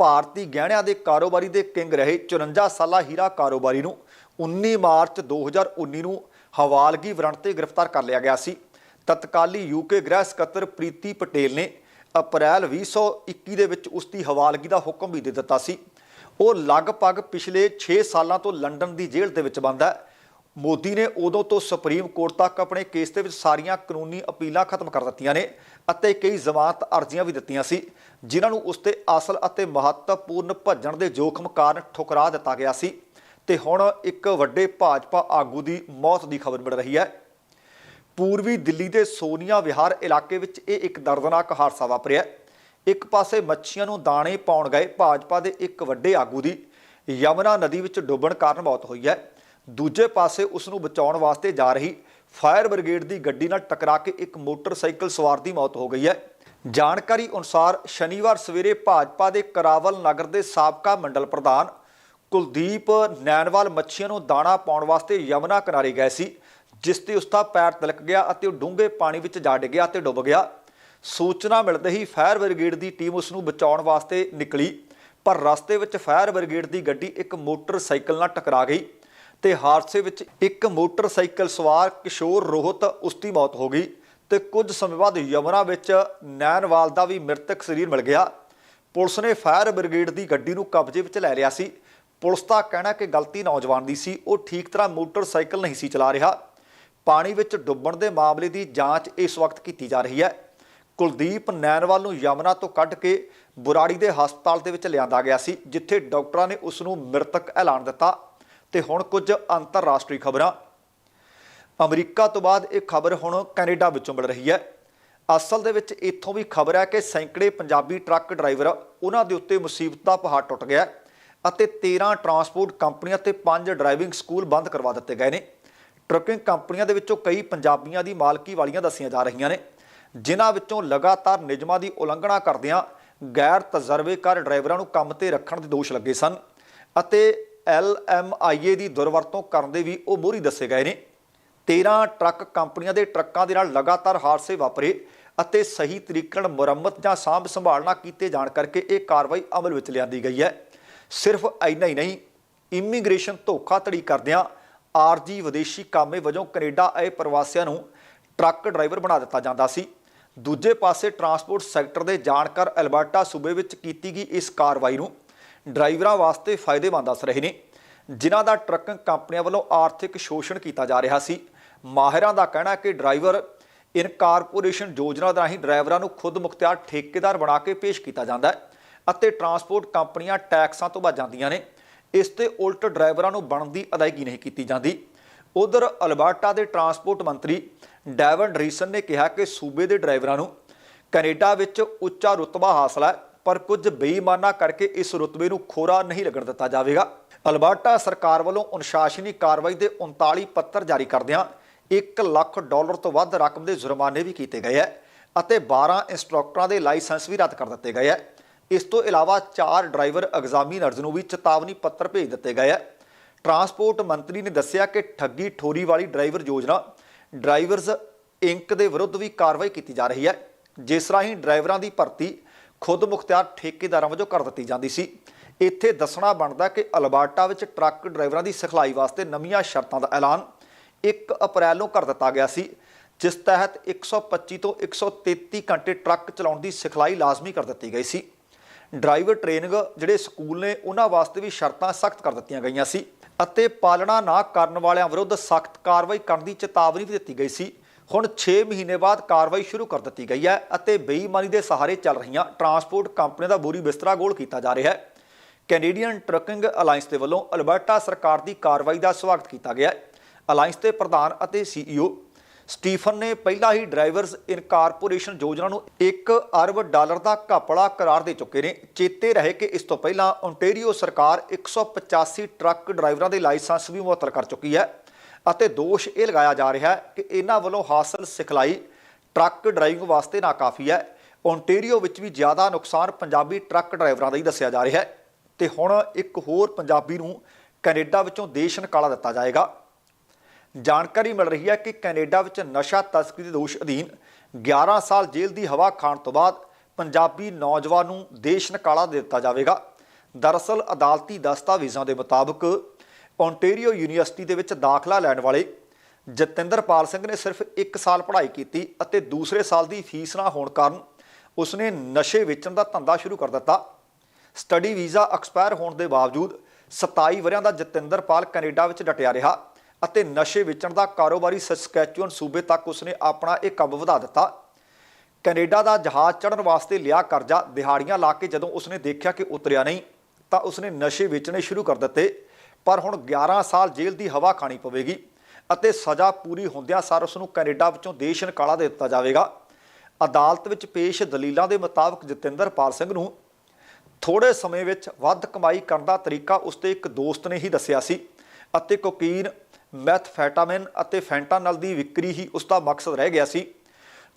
ਭਾਰਤੀ ਗਹਿਣਿਆਂ ਦੇ ਕਾਰੋਬਾਰੀ ਦੇ ਕਿੰਗ ਰਹੇ 54 ਸਾਲਾ ਹੀਰਾ ਕਾਰੋਬਾਰੀ ਨੂੰ 19 ਮਾਰਚ 2019 ਨੂੰ ਹਵਾਲਗੀ ਵਾਰੰਟ ਤੇ ਗ੍ਰਿਫਤਾਰ ਕਰ ਲਿਆ ਗਿਆ ਸੀ। ਤਤਕਾਲੀ ਯੂਕੇ ਗ੍ਰਹਿ ਸਕੱਤਰ ਪ੍ਰੀਤੀ ਪਟੇਲ ਨੇ ਅਪ੍ਰੈਲ 2021 ਦੇ ਵਿੱਚ ਉਸ ਦੀ ਹਵਾਲਗੀ ਦਾ ਹੁਕਮ ਵੀ ਦੇ ਦਿੱਤਾ ਸੀ। ਉਹ ਲਗਭਗ ਪਿਛਲੇ 6 ਸਾਲਾਂ ਤੋਂ ਲੰਡਨ ਦੀ ਜੇਲ੍ਹ ਦੇ ਵਿੱਚ ਬੰਦ ਹੈ। ਮੋਦੀ ਨੇ ਉਦੋਂ ਤੋਂ ਸੁਪਰੀਮ ਕੋਰਟ ਤੱਕ ਆਪਣੇ ਕੇਸ ਦੇ ਵਿੱਚ ਸਾਰੀਆਂ ਕਾਨੂੰਨੀ ਅਪੀਲਾਂ ਖਤਮ ਕਰ ਦਿੱਤੀਆਂ ਨੇ ਅਤੇ ਕਈ ਜ਼ਮਾਨਤ ਅਰਜ਼ੀਆਂ ਵੀ ਦਿੱਤੀਆਂ ਸੀ, ਜਿਨ੍ਹਾਂ ਨੂੰ ਉਸ ਤੇ ਅਸਲ ਅਤੇ ਮਹੱਤਵਪੂਰਨ ਭੱਜਣ ਦੇ ਜੋਖਮ ਕਾਰਨ ਠੁਕਰਾ ਦਿੱਤਾ ਗਿਆ ਸੀ। ਤੇ ਹੁਣ ਇੱਕ ਵੱਡੇ ਭਾਜਪਾ ਆਗੂ ਦੀ ਮੌਤ ਦੀ ਖਬਰ ਮਿਲ ਰਹੀ ਹੈ। ਪੂਰਬੀ ਦਿੱਲੀ ਦੇ ਸੋਨੀਆ ਵਿਹਾਰ ਇਲਾਕੇ ਵਿੱਚ ਇਹ ਇੱਕ ਦਰਦਨਾਕ ਹਾਦਸਾ ਵਾਪਰਿਆ। ਇੱਕ ਪਾਸੇ ਮੱਛੀਆਂ ਨੂੰ ਦਾਣੇ ਪਾਉਣ ਗਏ ਭਾਜਪਾ ਦੇ ਇੱਕ ਵੱਡੇ ਆਗੂ ਦੀ ਯਮਨਾ ਨਦੀ ਵਿੱਚ ਡੁੱਬਣ ਕਾਰਨ ਮੌਤ ਹੋਈ ਹੈ। ਦੂਜੇ ਪਾਸੇ ਉਸ ਨੂੰ ਬਚਾਉਣ ਵਾਸਤੇ ਜਾ ਰਹੀ ਫਾਇਰ ਬ੍ਰਿਗੇਡ ਦੀ ਗੱਡੀ ਨਾਲ ਟਕਰਾ ਕੇ ਇੱਕ ਮੋਟਰਸਾਈਕਲ ਸਵਾਰ ਦੀ ਮੌਤ ਹੋ ਗਈ ਹੈ। ਜਾਣਕਾਰੀ ਅਨੁਸਾਰ ਸ਼ਨੀਵਾਰ ਸਵੇਰੇ ਭਾਜਪਾ ਦੇ ਕਰਾਵਲ ਨਗਰ ਦੇ ਸਾਬਕਾ ਮੰਡਲ ਪ੍ਰਧਾਨ ਕੁਲਦੀਪ ਨੈਣਵਾਲ ਮੱਛੀਆਂ ਨੂੰ ਦਾਣਾ ਪਾਉਣ ਵਾਸਤੇ ਯਮਨਾ ਕਿਨਾਰੇ ਗਏ ਸੀ, ਜਿਸ ਤੇ ਉਸ ਦਾ ਪੈਰ ਤਲਕ ਗਿਆ ਅਤੇ ਉਹ ਡੂੰਘੇ ਪਾਣੀ ਵਿੱਚ ਜਾ ਡਿੱਗਿਆ ਤੇ ਡੁੱਬ ਗਿਆ। ਸੂਚਨਾ ਮਿਲਦੇ ਹੀ ਫਾਇਰ ਬ੍ਰਿਗੇਡ ਦੀ ਟੀਮ ਉਸ ਨੂੰ ਬਚਾਉਣ ਵਾਸਤੇ ਨਿਕਲੀ, ਪਰ ਰਸਤੇ ਵਿੱਚ ਫਾਇਰ ਬ੍ਰਿਗੇਡ ਦੀ ਗੱਡੀ ਇੱਕ ਮੋਟਰਸਾਈਕਲ ਨਾਲ ਟਕਰਾ ਗਈ ਤੇ ਹਾਦਸੇ ਵਿੱਚ ਇੱਕ ਮੋਟਰਸਾਈਕਲ ਸਵਾਰ ਕਿਸ਼ੋਰ ਰੋਹਤ ਉਸ ਦੀ ਮੌਤ ਹੋ ਗਈ ਤੇ ਕੁਝ ਸਮੇਂ ਬਾਅਦ ਯਮਨਾ ਵਿੱਚ ਨੈਣਵਾਲ ਦਾ ਵੀ ਮ੍ਰਿਤਕ ਸਰੀਰ ਮਿਲ ਗਿਆ। ਪੁਲਿਸ ਨੇ ਫਾਇਰ ਬ੍ਰਿਗੇਡ ਦੀ ਗੱਡੀ ਨੂੰ ਕਬਜ਼ੇ ਵਿੱਚ ਲੈ ਲਿਆ ਸੀ ਪੁਲਿਸ ਦਾ ਕਹਿਣਾ ਕਿ ਗਲਤੀ ਨੌਜਵਾਨ ਦੀ ਸੀ, ਉਹ ਠੀਕ ਤਰ੍ਹਾਂ ਮੋਟਰਸਾਈਕਲ ਨਹੀਂ ਸੀ ਚਲਾ ਰਿਹਾ। ਪਾਣੀ ਵਿੱਚ ਡੁੱਬਣ ਦੇ ਮਾਮਲੇ ਦੀ ਜਾਂਚ ਇਸ ਵਕਤ ਕੀਤੀ ਜਾ ਰਹੀ ਹੈ। ਕੁਲਦੀਪ ਨੈਨਵਾਲ ਨੂੰ ਯਮਨਾ ਤੋਂ ਕੱਢ ਕੇ ਬੁਰਾੜੀ ਦੇ ਹਸਪਤਾਲ ਦੇ ਵਿੱਚ ਲਿਆਂਦਾ ਗਿਆ ਸੀ, ਜਿੱਥੇ ਡਾਕਟਰਾਂ ਨੇ ਉਸ ਨੂੰ ਮ੍ਰਿਤਕ ਐਲਾਨ ਦਿੱਤਾ। ਤੇ ਹੁਣ ਕੁਝ ਅੰਤਰਰਾਸ਼ਟਰੀ ਖਬਰਾਂ। ਅਮਰੀਕਾ ਤੋਂ ਬਾਅਦ ਇਹ ਖਬਰ ਹੁਣ ਕੈਨੇਡਾ ਵਿੱਚੋਂ ਮਿਲ ਰਹੀ ਹੈ। ਅਸਲ ਦੇ ਵਿੱਚ ਇੱਥੋਂ ਵੀ ਖਬਰ ਹੈ ਕਿ ਸੈਂਕੜੇ ਪੰਜਾਬੀ ਟਰੱਕ ਡਰਾਈਵਰ ਉਹਨਾਂ ਦੇ ਉੱਤੇ ਮੁਸੀਬਤ ਦਾ ਪਹਾੜ ਟੁੱਟ ਗਿਆ ਹੈ। ਅਤੇ 13 ਟਰਾਂਸਪੋਰਟ ਕੰਪਨੀਆਂ ਤੇ 5 ਡਰਾਈਵਿੰਗ ਸਕੂਲ ਬੰਦ ਕਰਵਾ ਦਿੱਤੇ ਗਏ ਨੇ। ਟਰੱਕਿੰਗ ਕੰਪਨੀਆਂ ਦੇ ਵਿੱਚੋਂ ਕਈ ਪੰਜਾਬੀਆਂ ਦੀ ਮਾਲਕੀ ਵਾਲੀਆਂ ਦੱਸੀਆਂ ਜਾ ਰਹੀਆਂ ਨੇ, ਜਿਨ੍ਹਾਂ ਵਿੱਚੋਂ ਲਗਾਤਾਰ ਨਿਯਮਾਂ ਦੀ ਉਲੰਘਣਾ ਕਰਦਿਆਂ ਗੈਰ ਤਜਰਬੇਕਾਰ ਡਰਾਈਵਰਾਂ ਨੂੰ ਕੰਮ ਤੇ ਰੱਖਣ ਦੇ ਦੋਸ਼ ਲੱਗੇ ਸਨ ਅਤੇ LMIA ਦੀ ਦੁਰਵਰਤੋਂ ਕਰਨ ਦੇ ਵੀ ਉਹ ਮੋਹਰੀ ਦੱਸੇ ਗਏ ਨੇ। 13 ਟਰੱਕ ਕੰਪਨੀਆਂ ਦੇ ਟਰੱਕਾਂ ਦੇ ਨਾਲ ਲਗਾਤਾਰ ਹਾਦਸੇ ਵਾਪਰੇ ਅਤੇ ਸਹੀ ਤਰੀਕੇ ਨਾਲ ਮੁਰੰਮਤ ਜਾਂ ਸਾਂਭ ਸੰਭਾਲ ਨਾ ਕੀਤੇ ਜਾਣ ਕਰਕੇ ਇਹ ਕਾਰਵਾਈ ਅਮਲ ਵਿੱਚ ਲਿਆਂਦੀ ਗਈ ਹੈ। ਸਿਰਫ ਇੰਨਾ ਹੀ ਨਹੀਂ ਇਮੀਗ੍ਰੇਸ਼ਨ ਧੋਖਾਧੜੀ ਕਰਦਿਆਂ ਆਰਜੀ ਵਿਦੇਸ਼ੀ ਕਾਮੇ ਵਜੋਂ ਕੈਨੇਡਾ ਆਏ ਪ੍ਰਵਾਸੀਆਂ ਨੂੰ ਟਰੱਕ ਡਰਾਈਵਰ ਬਣਾ ਦਿੱਤਾ ਜਾਂਦਾ ਸੀ। ਦੂਜੇ ਪਾਸੇ ਟਰਾਂਸਪੋਰਟ ਸੈਕਟਰ ਦੇ ਜਾਣਕਾਰ ਅਲਬਰਟਾ ਸੂਬੇ ਵਿੱਚ ਕੀਤੀ ਗਈ ਇਸ ਕਾਰਵਾਈ ਨੂੰ ਡਰਾਈਵਰਾਂ ਵਾਸਤੇ ਫਾਇਦੇਮੰਦ ਦੱਸ ਰਹੇ ਨੇ, ਜਿਨ੍ਹਾਂ ਦਾ ਟਰੱਕਿੰਗ ਕੰਪਨੀਆਂ ਵੱਲੋਂ ਆਰਥਿਕ ਸ਼ੋਸ਼ਣ ਕੀਤਾ ਜਾ ਰਿਹਾ ਸੀ। ਮਾਹਿਰਾਂ ਦਾ ਕਹਿਣਾ ਹੈ ਕਿ ਡਰਾਈਵਰ ਇਨਕਾਰਪੋਰੇਸ਼ਨ ਯੋਜਨਾ ਦੇ ਰਾਹੀਂ ਡਰਾਈਵਰਾਂ ਨੂੰ ਖੁਦ ਮੁਖਤਿਆਰ ਠੇਕੇਦਾਰ ਬਣਾ ਕੇ ਪੇਸ਼ ਕੀਤਾ ਜਾਂਦਾ ਹੈ। ਅਤੇ ਟਰਾਂਸਪੋਰਟ ਕੰਪਨੀਆਂ ਟੈਕਸਾਂ ਤੋਂ ਬਚ ਜਾਂਦੀਆਂ ਨੇ। ਇਸ ਤੇ ਉਲਟ ਡਰਾਈਵਰਾਂ ਨੂੰ ਬਣਦੀ ਅਦਾਇਗੀ ਨਹੀਂ ਕੀਤੀ ਜਾਂਦੀ। ਉਧਰ ਅਲਬਰਟਾ ਦੇ ਟਰਾਂਸਪੋਰਟ ਮੰਤਰੀ ਡੈਵਨ ਰੀਸਨ ਨੇ ਕਿਹਾ ਕਿ ਸੂਬੇ ਦੇ ਡਰਾਈਵਰਾਂ ਨੂੰ ਕੈਨੇਡਾ ਵਿੱਚ ਉੱਚਾ ਰੁਤਬਾ ਹਾਸਲ ਹੈ, ਪਰ ਕੁਝ ਬੇਈਮਾਨਾ ਕਰਕੇ ਇਸ ਰੁਤਬੇ ਨੂੰ ਖੋਰਾ ਨਹੀਂ ਲੱਗਣ ਦਿੱਤਾ ਜਾਵੇਗਾ। ਅਲਬਰਟਾ ਸਰਕਾਰ ਵੱਲੋਂ ਅਨੁਸ਼ਾਸਨੀ ਕਾਰਵਾਈ ਦੇ 39 ਪੱਤਰ ਜਾਰੀ ਕਰਦਿਆਂ 1 ਲੱਖ ਡਾਲਰ ਤੋਂ ਵੱਧ ਰਕਮ ਦੇ ਜੁਰਮਾਨੇ ਵੀ ਕੀਤੇ ਗਏ ਹੈ ਅਤੇ 12 ਇੰਸਟ੍ਰਕਟਰਾਂ ਦੇ ਲਾਇਸੈਂਸ ਵੀ ਰੱਦ ਕਰ ਦਿੱਤੇ ਗਏ ਹੈ। ਇਸ ਤੋਂ ਇਲਾਵਾ ਚਾਰ ਡਰਾਈਵਰ ਐਗਜ਼ਾਮੀਨਰਜ਼ ਨੂੰ ਵੀ ਚੇਤਾਵਨੀ ਪੱਤਰ ਭੇਜ ਦਿੱਤੇ ਗਏ ਹੈ ਟਰਾਂਸਪੋਰਟ ਮੰਤਰੀ ਨੇ ਦੱਸਿਆ ਕਿ ਠੱਗੀ ਠੋਰੀ ਵਾਲੀ ਡਰਾਈਵਰ ਯੋਜਨਾ ਡਰਾਈਵਰਜ਼ ਇੰਕ ਦੇ ਵਿਰੁੱਧ ਵੀ ਕਾਰਵਾਈ ਕੀਤੀ ਜਾ ਰਹੀ ਹੈ, ਜਿਸ ਰਾਹੀਂ ਡਰਾਈਵਰਾਂ ਦੀ ਭਰਤੀ ਖੁਦ ਮੁਖਤਿਆਰ ਠੇਕੇਦਾਰਾਂ ਵਜੋਂ ਕਰ ਦਿੱਤੀ ਜਾਂਦੀ ਸੀ। ਇੱਥੇ ਦੱਸਣਾ ਬਣਦਾ ਕਿ ਅਲਬਰਟਾ ਵਿੱਚ ਟਰੱਕ ਡਰਾਈਵਰਾਂ ਦੀ ਸਿਖਲਾਈ ਵਾਸਤੇ ਨਵੀਆਂ ਸ਼ਰਤਾਂ ਦਾ ਐਲਾਨ 1 ਅਪ੍ਰੈਲ ਨੂੰ ਕਰ ਦਿੱਤਾ ਗਿਆ ਸੀ, ਜਿਸ ਤਹਿਤ 125 ਤੋਂ 133 ਘੰਟੇ ਟਰੱਕ ਚਲਾਉਣ ਦੀ ਸਿਖਲਾਈ ਲਾਜ਼ਮੀ ਕਰ ਦਿੱਤੀ ਗਈ ਸੀ। ਡਰਾਈਵਰ ਟ੍ਰੇਨਿੰਗ ਜਿਹੜੇ ਸਕੂਲ ਨੇ, ਉਹਨਾਂ ਵਾਸਤੇ ਵੀ ਸ਼ਰਤਾਂ ਸਖਤ ਕਰ ਦਿੱਤੀਆਂ ਗਈਆਂ ਸੀ ਅਤੇ ਪਾਲਣਾ ਨਾ ਕਰਨ ਵਾਲਿਆਂ ਵਿਰੁੱਧ ਸਖਤ ਕਾਰਵਾਈ ਕਰਨ ਦੀ ਚੇਤਾਵਨੀ ਵੀ ਦਿੱਤੀ ਗਈ ਸੀ। ਹੁਣ 6 ਮਹੀਨੇ ਬਾਅਦ ਕਾਰਵਾਈ ਸ਼ੁਰੂ ਕਰ ਦਿੱਤੀ ਗਈ ਹੈ ਅਤੇ ਬੇਈਮਾਨੀ ਦੇ ਸਹਾਰੇ ਚੱਲ ਰਹੀਆਂ ਟਰਾਂਸਪੋਰਟ ਕੰਪਨੀਆਂ ਦਾ ਬੋਰੀ ਬਿਸਤਰਾ ਗੋਲ ਕੀਤਾ ਜਾ ਰਿਹਾ ਹੈ। ਕੈਨੇਡੀਅਨ ਟਰੱਕਿੰਗ ਅਲਾਈਅੰਸ ਦੇ ਵੱਲੋਂ ਅਲਬਰਟਾ ਸਰਕਾਰ ਦੀ ਕਾਰਵਾਈ ਦਾ ਸਵਾਗਤ ਕੀਤਾ ਗਿਆ ਹੈ। ਅਲਾਈਅੰਸ ਦੇ ਪ੍ਰਧਾਨ ਅਤੇ ਸੀਈਓ ਸਟੀਫਨ ਨੇ ਪਹਿਲਾਂ ਹੀ ਡਰਾਈਵਰਸ ਇਨਕਾਰਪੋਰੇਸ਼ਨ ਯੋਜਨਾ ਨੂੰ 1 ਅਰਬ ਡਾਲਰ ਦਾ ਘਪਲਾ ਕਰਾਰ ਦੇ ਚੁੱਕੇ ਨੇ। ਚੇਤੇ ਰਹੇ ਕਿ ਇਸ ਤੋਂ ਪਹਿਲਾਂ ਓਨਟਾਰੀਓ ਸਰਕਾਰ 185 ਟਰੱਕ ਡਰਾਈਵਰਾਂ ਦੇ ਲਾਇਸੈਂਸ ਵੀ ਮੁਅੱਤਲ ਕਰ ਚੁੱਕੀ ਹੈ ਅਤੇ ਦੋਸ਼ ਇਹ ਲਗਾਇਆ ਜਾ ਰਿਹਾ ਹੈ ਕਿ ਇਹਨਾਂ ਵੱਲੋਂ ਹਾਸਲ ਸਿਖਲਾਈ ਟਰੱਕ ਡਰਾਈਵਿੰਗ ਵਾਸਤੇ ਨਾ ਕਾਫੀ ਹੈ। ਓਨਟਾਰੀਓ ਵਿੱਚ ਵੀ ਜ਼ਿਆਦਾ ਨੁਕਸਾਨ ਪੰਜਾਬੀ ਟਰੱਕ ਡਰਾਈਵਰਾਂ ਦਾ ਹੀ ਦੱਸਿਆ ਜਾ ਰਿਹਾ ਹੈ। ਤੇ ਹੁਣ ਇੱਕ ਹੋਰ ਪੰਜਾਬੀ ਨੂੰ ਕੈਨੇਡਾ ਵਿੱਚੋਂ ਦੇਸ਼ ਨਿਕਾਲਾ ਦਿੱਤਾ ਜਾਏਗਾ। ਜਾਣਕਾਰੀ ਮਿਲ ਰਹੀ ਹੈ ਕਿ ਕੈਨੇਡਾ ਵਿੱਚ ਨਸ਼ਾ ਤਸਕਰੀ ਦੇ ਦੋਸ਼ ਅਧੀਨ 11 ਸਾਲ ਜੇਲ੍ਹ ਦੀ ਹਵਾ ਖਾਣ ਤੋਂ ਬਾਅਦ ਪੰਜਾਬੀ ਨੌਜਵਾਨ ਨੂੰ ਦੇਸ਼ ਨਿਕਾਲਾ ਦੇ ਦਿੱਤਾ ਜਾਵੇਗਾ। ਦਰਅਸਲ, ਅਦਾਲਤੀ ਦਸਤਾਵੇਜ਼ਾਂ ਦੇ ਮੁਤਾਬਕ ਓਨਟੇਰੀਓ ਯੂਨੀਵਰਸਿਟੀ ਦੇ ਵਿੱਚ ਦਾਖਲਾ ਲੈਣ ਵਾਲੇ ਜਤਿੰਦਰਪਾਲ ਸਿੰਘ ਨੇ ਸਿਰਫ 1 ਸਾਲ ਪੜ੍ਹਾਈ ਕੀਤੀ ਅਤੇ ਦੂਸਰੇ ਸਾਲ ਦੀ ਫੀਸ ਨਾ ਹੋਣ ਕਾਰਨ ਉਸਨੇ ਨਸ਼ੇ ਵੇਚਣ ਦਾ ਧੰਦਾ ਸ਼ੁਰੂ ਕਰ ਦਿੱਤਾ। ਸਟੱਡੀ ਵੀਜ਼ਾ ਐਕਸਪਾਇਰ ਹੋਣ ਦੇ ਬਾਵਜੂਦ 27 ਵਰਿਆਂ ਦਾ ਜਤਿੰਦਰਪਾਲ ਕੈਨੇਡਾ ਵਿੱਚ ਡਟਿਆ ਰਿਹਾ। ਅਤੇ ਨਸ਼ੇ ਵੇਚਣ ਦਾ ਕਾਰੋਬਾਰੀ ਸਸਕੈਚੂਅਨ ਸੂਬੇ ਤੱਕ ਉਸਨੇ ਆਪਣਾ ਇਹ ਕੰਮ ਵਧਾ ਦਿੱਤਾ। ਕੈਨੇਡਾ ਦਾ ਜਹਾਜ਼ ਚੜ੍ਹਨ ਵਾਸਤੇ ਲਿਆ ਕਰਜ਼ਾ ਦਿਹਾੜੀਆਂ ਲਾ ਕੇ ਜਦੋਂ ਉਸਨੇ ਦੇਖਿਆ ਕਿ ਉਤਰਿਆ ਨਹੀਂ, ਤਾਂ ਉਸਨੇ ਨਸ਼ੇ ਵੇਚਣੇ ਸ਼ੁਰੂ ਕਰ ਦਿੱਤੇ। ਪਰ ਹੁਣ 11 ਸਾਲ ਜੇਲ੍ਹ ਦੀ ਹਵਾ ਖਾਣੀ ਪਵੇਗੀ ਅਤੇ ਸਜ਼ਾ ਪੂਰੀ ਹੁੰਦਿਆਂ ਸਾਰ ਉਸ ਨੂੰ ਕੈਨੇਡਾ ਵਿੱਚੋਂ ਦੇਸ਼ ਨਿਕਾਲਾ ਦੇ ਦਿੱਤਾ ਜਾਵੇਗਾ। ਅਦਾਲਤ ਵਿੱਚ ਪੇਸ਼ ਦਲੀਲਾਂ ਦੇ ਮੁਤਾਬਕ ਜਤਿੰਦਰਪਾਲ ਸਿੰਘ ਨੂੰ ਥੋੜੇ ਸਮੇਂ ਵਿੱਚ ਵੱਧ ਕਮਾਈ ਕਰਨ ਦਾ ਤਰੀਕਾ ਉਸਦੇ ਇੱਕ ਦੋਸਤ ਨੇ ਹੀ ਦੱਸਿਆ ਸੀ ਅਤੇ ਕੋਕੀਨ ਮੈਥਫੈਟਾਮਿਨ ਅਤੇ ਫੈਂਟਾਨਲ ਦੀ ਵਿਕਰੀ ਹੀ ਉਸ ਦਾ ਮਕਸਦ ਰਹਿ ਗਿਆ ਸੀ।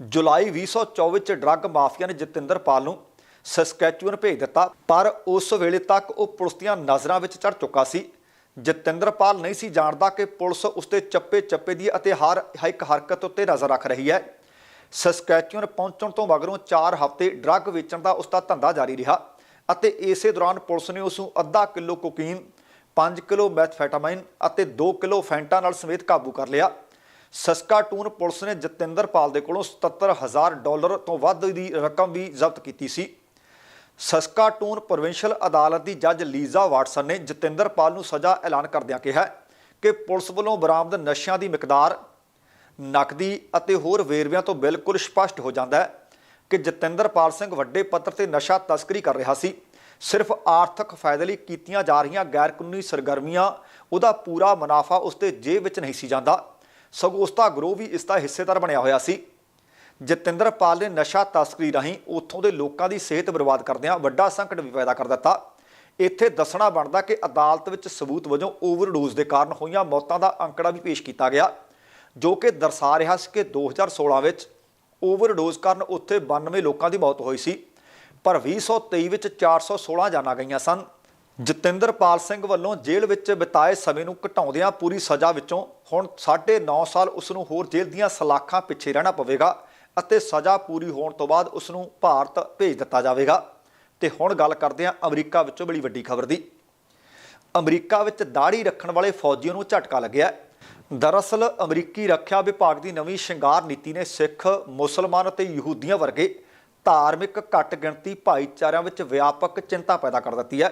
ਜੁਲਾਈ 2024 'ਚ ਡਰੱਗ ਮਾਫੀਆ ਨੇ ਜਤਿੰਦਰ ਪਾਲ ਨੂੰ ਸਸਕੈਚੂਅਨ ਭੇਜ ਦਿੱਤਾ, ਪਰ ਉਸ ਵੇਲੇ ਤੱਕ ਉਹ ਪੁਲਿਸ ਦੀਆਂ ਨਜ਼ਰਾਂ ਵਿੱਚ ਚੜ ਚੁੱਕਾ ਸੀ। ਜਤਿੰਦਰ ਪਾਲ ਨਹੀਂ ਸੀ ਜਾਣਦਾ ਕਿ ਪੁਲਿਸ ਉਸ ਤੇ ਚੱਪੇ ਚੱਪੇ ਦੀ ਅਤੇ ਹਰ ਇੱਕ ਹਰਕਤ ਉੱਤੇ ਨਜ਼ਰ ਰੱਖ ਰਹੀ ਹੈ। ਸਸਕੈਚੂਅਨ ਪਹੁੰਚਣ ਤੋਂ ਮਗਰੋਂ 4 ਹਫ਼ਤੇ ਡਰੱਗ ਵੇਚਣ ਦਾ ਉਸ ਦਾ ਧੰਦਾ ਜਾਰੀ ਰਿਹਾ ਅਤੇ ਇਸੇ ਦੌਰਾਨ ਪੁਲਿਸ ਨੇ ਉਸ ਨੂੰ ਅੱਧਾ ਕਿਲੋ ਕੋਕੀਨ 5 ਕਿਲੋ ਮੈਥਫੈਟਾਮਾਈਨ ਅਤੇ 2 ਕਿਲੋ ਫੈਂਟਾਨਲ ਸਮੇਤ ਕਾਬੂ ਕਰ ਲਿਆ। ਸਸਕਾਟੂਨ ਪੁਲਿਸ ਨੇ ਜਤਿੰਦਰਪਾਲ ਦੇ ਕੋਲੋਂ 77000 ਡਾਲਰ ਤੋਂ ਵੱਧ ਦੀ ਰਕਮ ਵੀ ਜ਼ਬਤ ਕੀਤੀ ਸੀ। ਸਸਕਾਟੂਨ ਪ੍ਰੋਵਿੰਸ਼ੀਅਲ ਅਦਾਲਤ ਦੀ ਜੱਜ ਲੀਜ਼ਾ ਵਾਟਸਨ ਨੇ ਜਤਿੰਦਰਪਾਲ ਨੂੰ ਸਜ਼ਾ ਐਲਾਨ ਕਰਦਿਆਂ ਕਿਹਾ ਕਿ ਪੁਲਿਸ ਵੱਲੋਂ ਬਰਾਮਦ ਨਸ਼ਿਆਂ ਦੀ ਮਿਕਦਾਰ, ਨਕਦੀ ਅਤੇ ਹੋਰ ਵੇਰਵਿਆਂ ਤੋਂ ਬਿਲਕੁਲ ਸਪਸ਼ਟ ਹੋ ਜਾਂਦਾ ਹੈ ਕਿ ਜਤਿੰਦਰਪਾਲ ਸਿੰਘ ਵੱਡੇ ਪੱਧਰ ਤੇ ਨਸ਼ਾ ਤਸਕਰੀ ਕਰ ਰਿਹਾ ਸੀ। ਸਿਰਫ ਆਰਥਿਕ ਫਾਇਦੇ ਲਈ ਕੀਤੀਆਂ ਜਾ ਰਹੀਆਂ ਗੈਰ ਕਾਨੂੰਨੀ ਸਰਗਰਮੀਆਂ, ਉਹਦਾ ਪੂਰਾ ਮੁਨਾਫਾ ਉਸ ਜੇਬ ਵਿੱਚ ਨਹੀਂ ਸੀ ਜਾਂਦਾ। ਸਗੋਂ ਉਸ ਦਾ ਗਰੋਹ ਵੀ ਇਸ ਦਾ ਹਿੱਸੇਦਾਰ ਬਣਿਆ ਹੋਇਆ ਸੀ। ਜਤਿੰਦਰ ਪਾਲ ਨੇ ਨਸ਼ਾ ਤਸਕਰੀ ਰਾਹੀਂ ਉੱਥੋਂ ਦੇ ਲੋਕਾਂ ਦੀ ਸਿਹਤ ਬਰਬਾਦ ਕਰਦਿਆਂ ਵੱਡਾ ਸੰਕਟ ਵੀ ਪੈਦਾ ਕਰ ਦਿੱਤਾ। ਇੱਥੇ ਦੱਸਣਾ ਬਣਦਾ ਕਿ ਅਦਾਲਤ ਵਿੱਚ ਸਬੂਤ ਵਜੋਂ ਓਵਰਡੋਜ਼ ਦੇ ਕਾਰਨ ਹੋਈਆਂ ਮੌਤਾਂ ਦਾ ਅੰਕੜਾ ਵੀ ਪੇਸ਼ ਕੀਤਾ ਗਿਆ, ਜੋ ਕਿ ਦਰਸਾ ਰਿਹਾ ਸੀ ਕਿ 2016 ਵਿੱਚ ਓਵਰਡੋਜ਼ ਕਾਰਨ ਉੱਥੇ 92 ਲੋਕਾਂ ਦੀ ਮੌਤ ਹੋਈ ਸੀ। ਪਰ 2023 ਵਿੱਚ 416 ਜਾਨਾਂ ਗਈਆਂ ਸਨ। ਜਤਿੰਦਰਪਾਲ ਸਿੰਘ ਵੱਲੋਂ ਜੇਲ੍ਹ ਵਿੱਚ ਬਿਤਾਏ ਸਮੇਂ ਨੂੰ ਘਟਾਉਂਦਿਆਂ ਪੂਰੀ ਸਜ਼ਾ ਵਿੱਚੋਂ ਹੁਣ 9.5 ਸਾਲ ਉਸ ਨੂੰ ਹੋਰ ਜੇਲ੍ਹ ਦੀਆਂ ਸਲਾਖਾਂ ਪਿੱਛੇ ਰਹਿਣਾ ਪਵੇਗਾ ਅਤੇ ਸਜ਼ਾ ਪੂਰੀ ਹੋਣ ਤੋਂ ਬਾਅਦ ਉਸ ਨੂੰ ਭਾਰਤ ਭੇਜ ਦਿੱਤਾ ਜਾਵੇਗਾ। ਤੇ ਹੁਣ ਗੱਲ ਕਰਦੇ ਹਾਂ ਅਮਰੀਕਾ ਵਿੱਚੋਂ ਬੜੀ ਵੱਡੀ ਖਬਰ ਦੀ। ਅਮਰੀਕਾ ਵਿੱਚ ਦਾੜੀ ਰੱਖਣ ਵਾਲੇ ਫੌਜੀਆਂ ਨੂੰ ਝਟਕਾ ਲੱਗਿਆ ਦਰਅਸਲ ਅਮਰੀਕੀ ਰੱਖਿਆ ਵਿਭਾਗ ਦੀ ਨਵੀਂ ਸ਼ਿੰਗਾਰ ਨੀਤੀ ਨੇ ਸਿੱਖ, ਮੁਸਲਮਾਨ ਅਤੇ ਯਹੂਦੀਆਂ ਵਰਗੇ ਧਾਰਮਿਕ ਘੱਟ ਗਿਣਤੀ ਭਾਈਚਾਰਿਆਂ ਵਿੱਚ ਵਿਆਪਕ ਚਿੰਤਾ ਪੈਦਾ ਕਰ ਦਿੱਤੀ ਹੈ।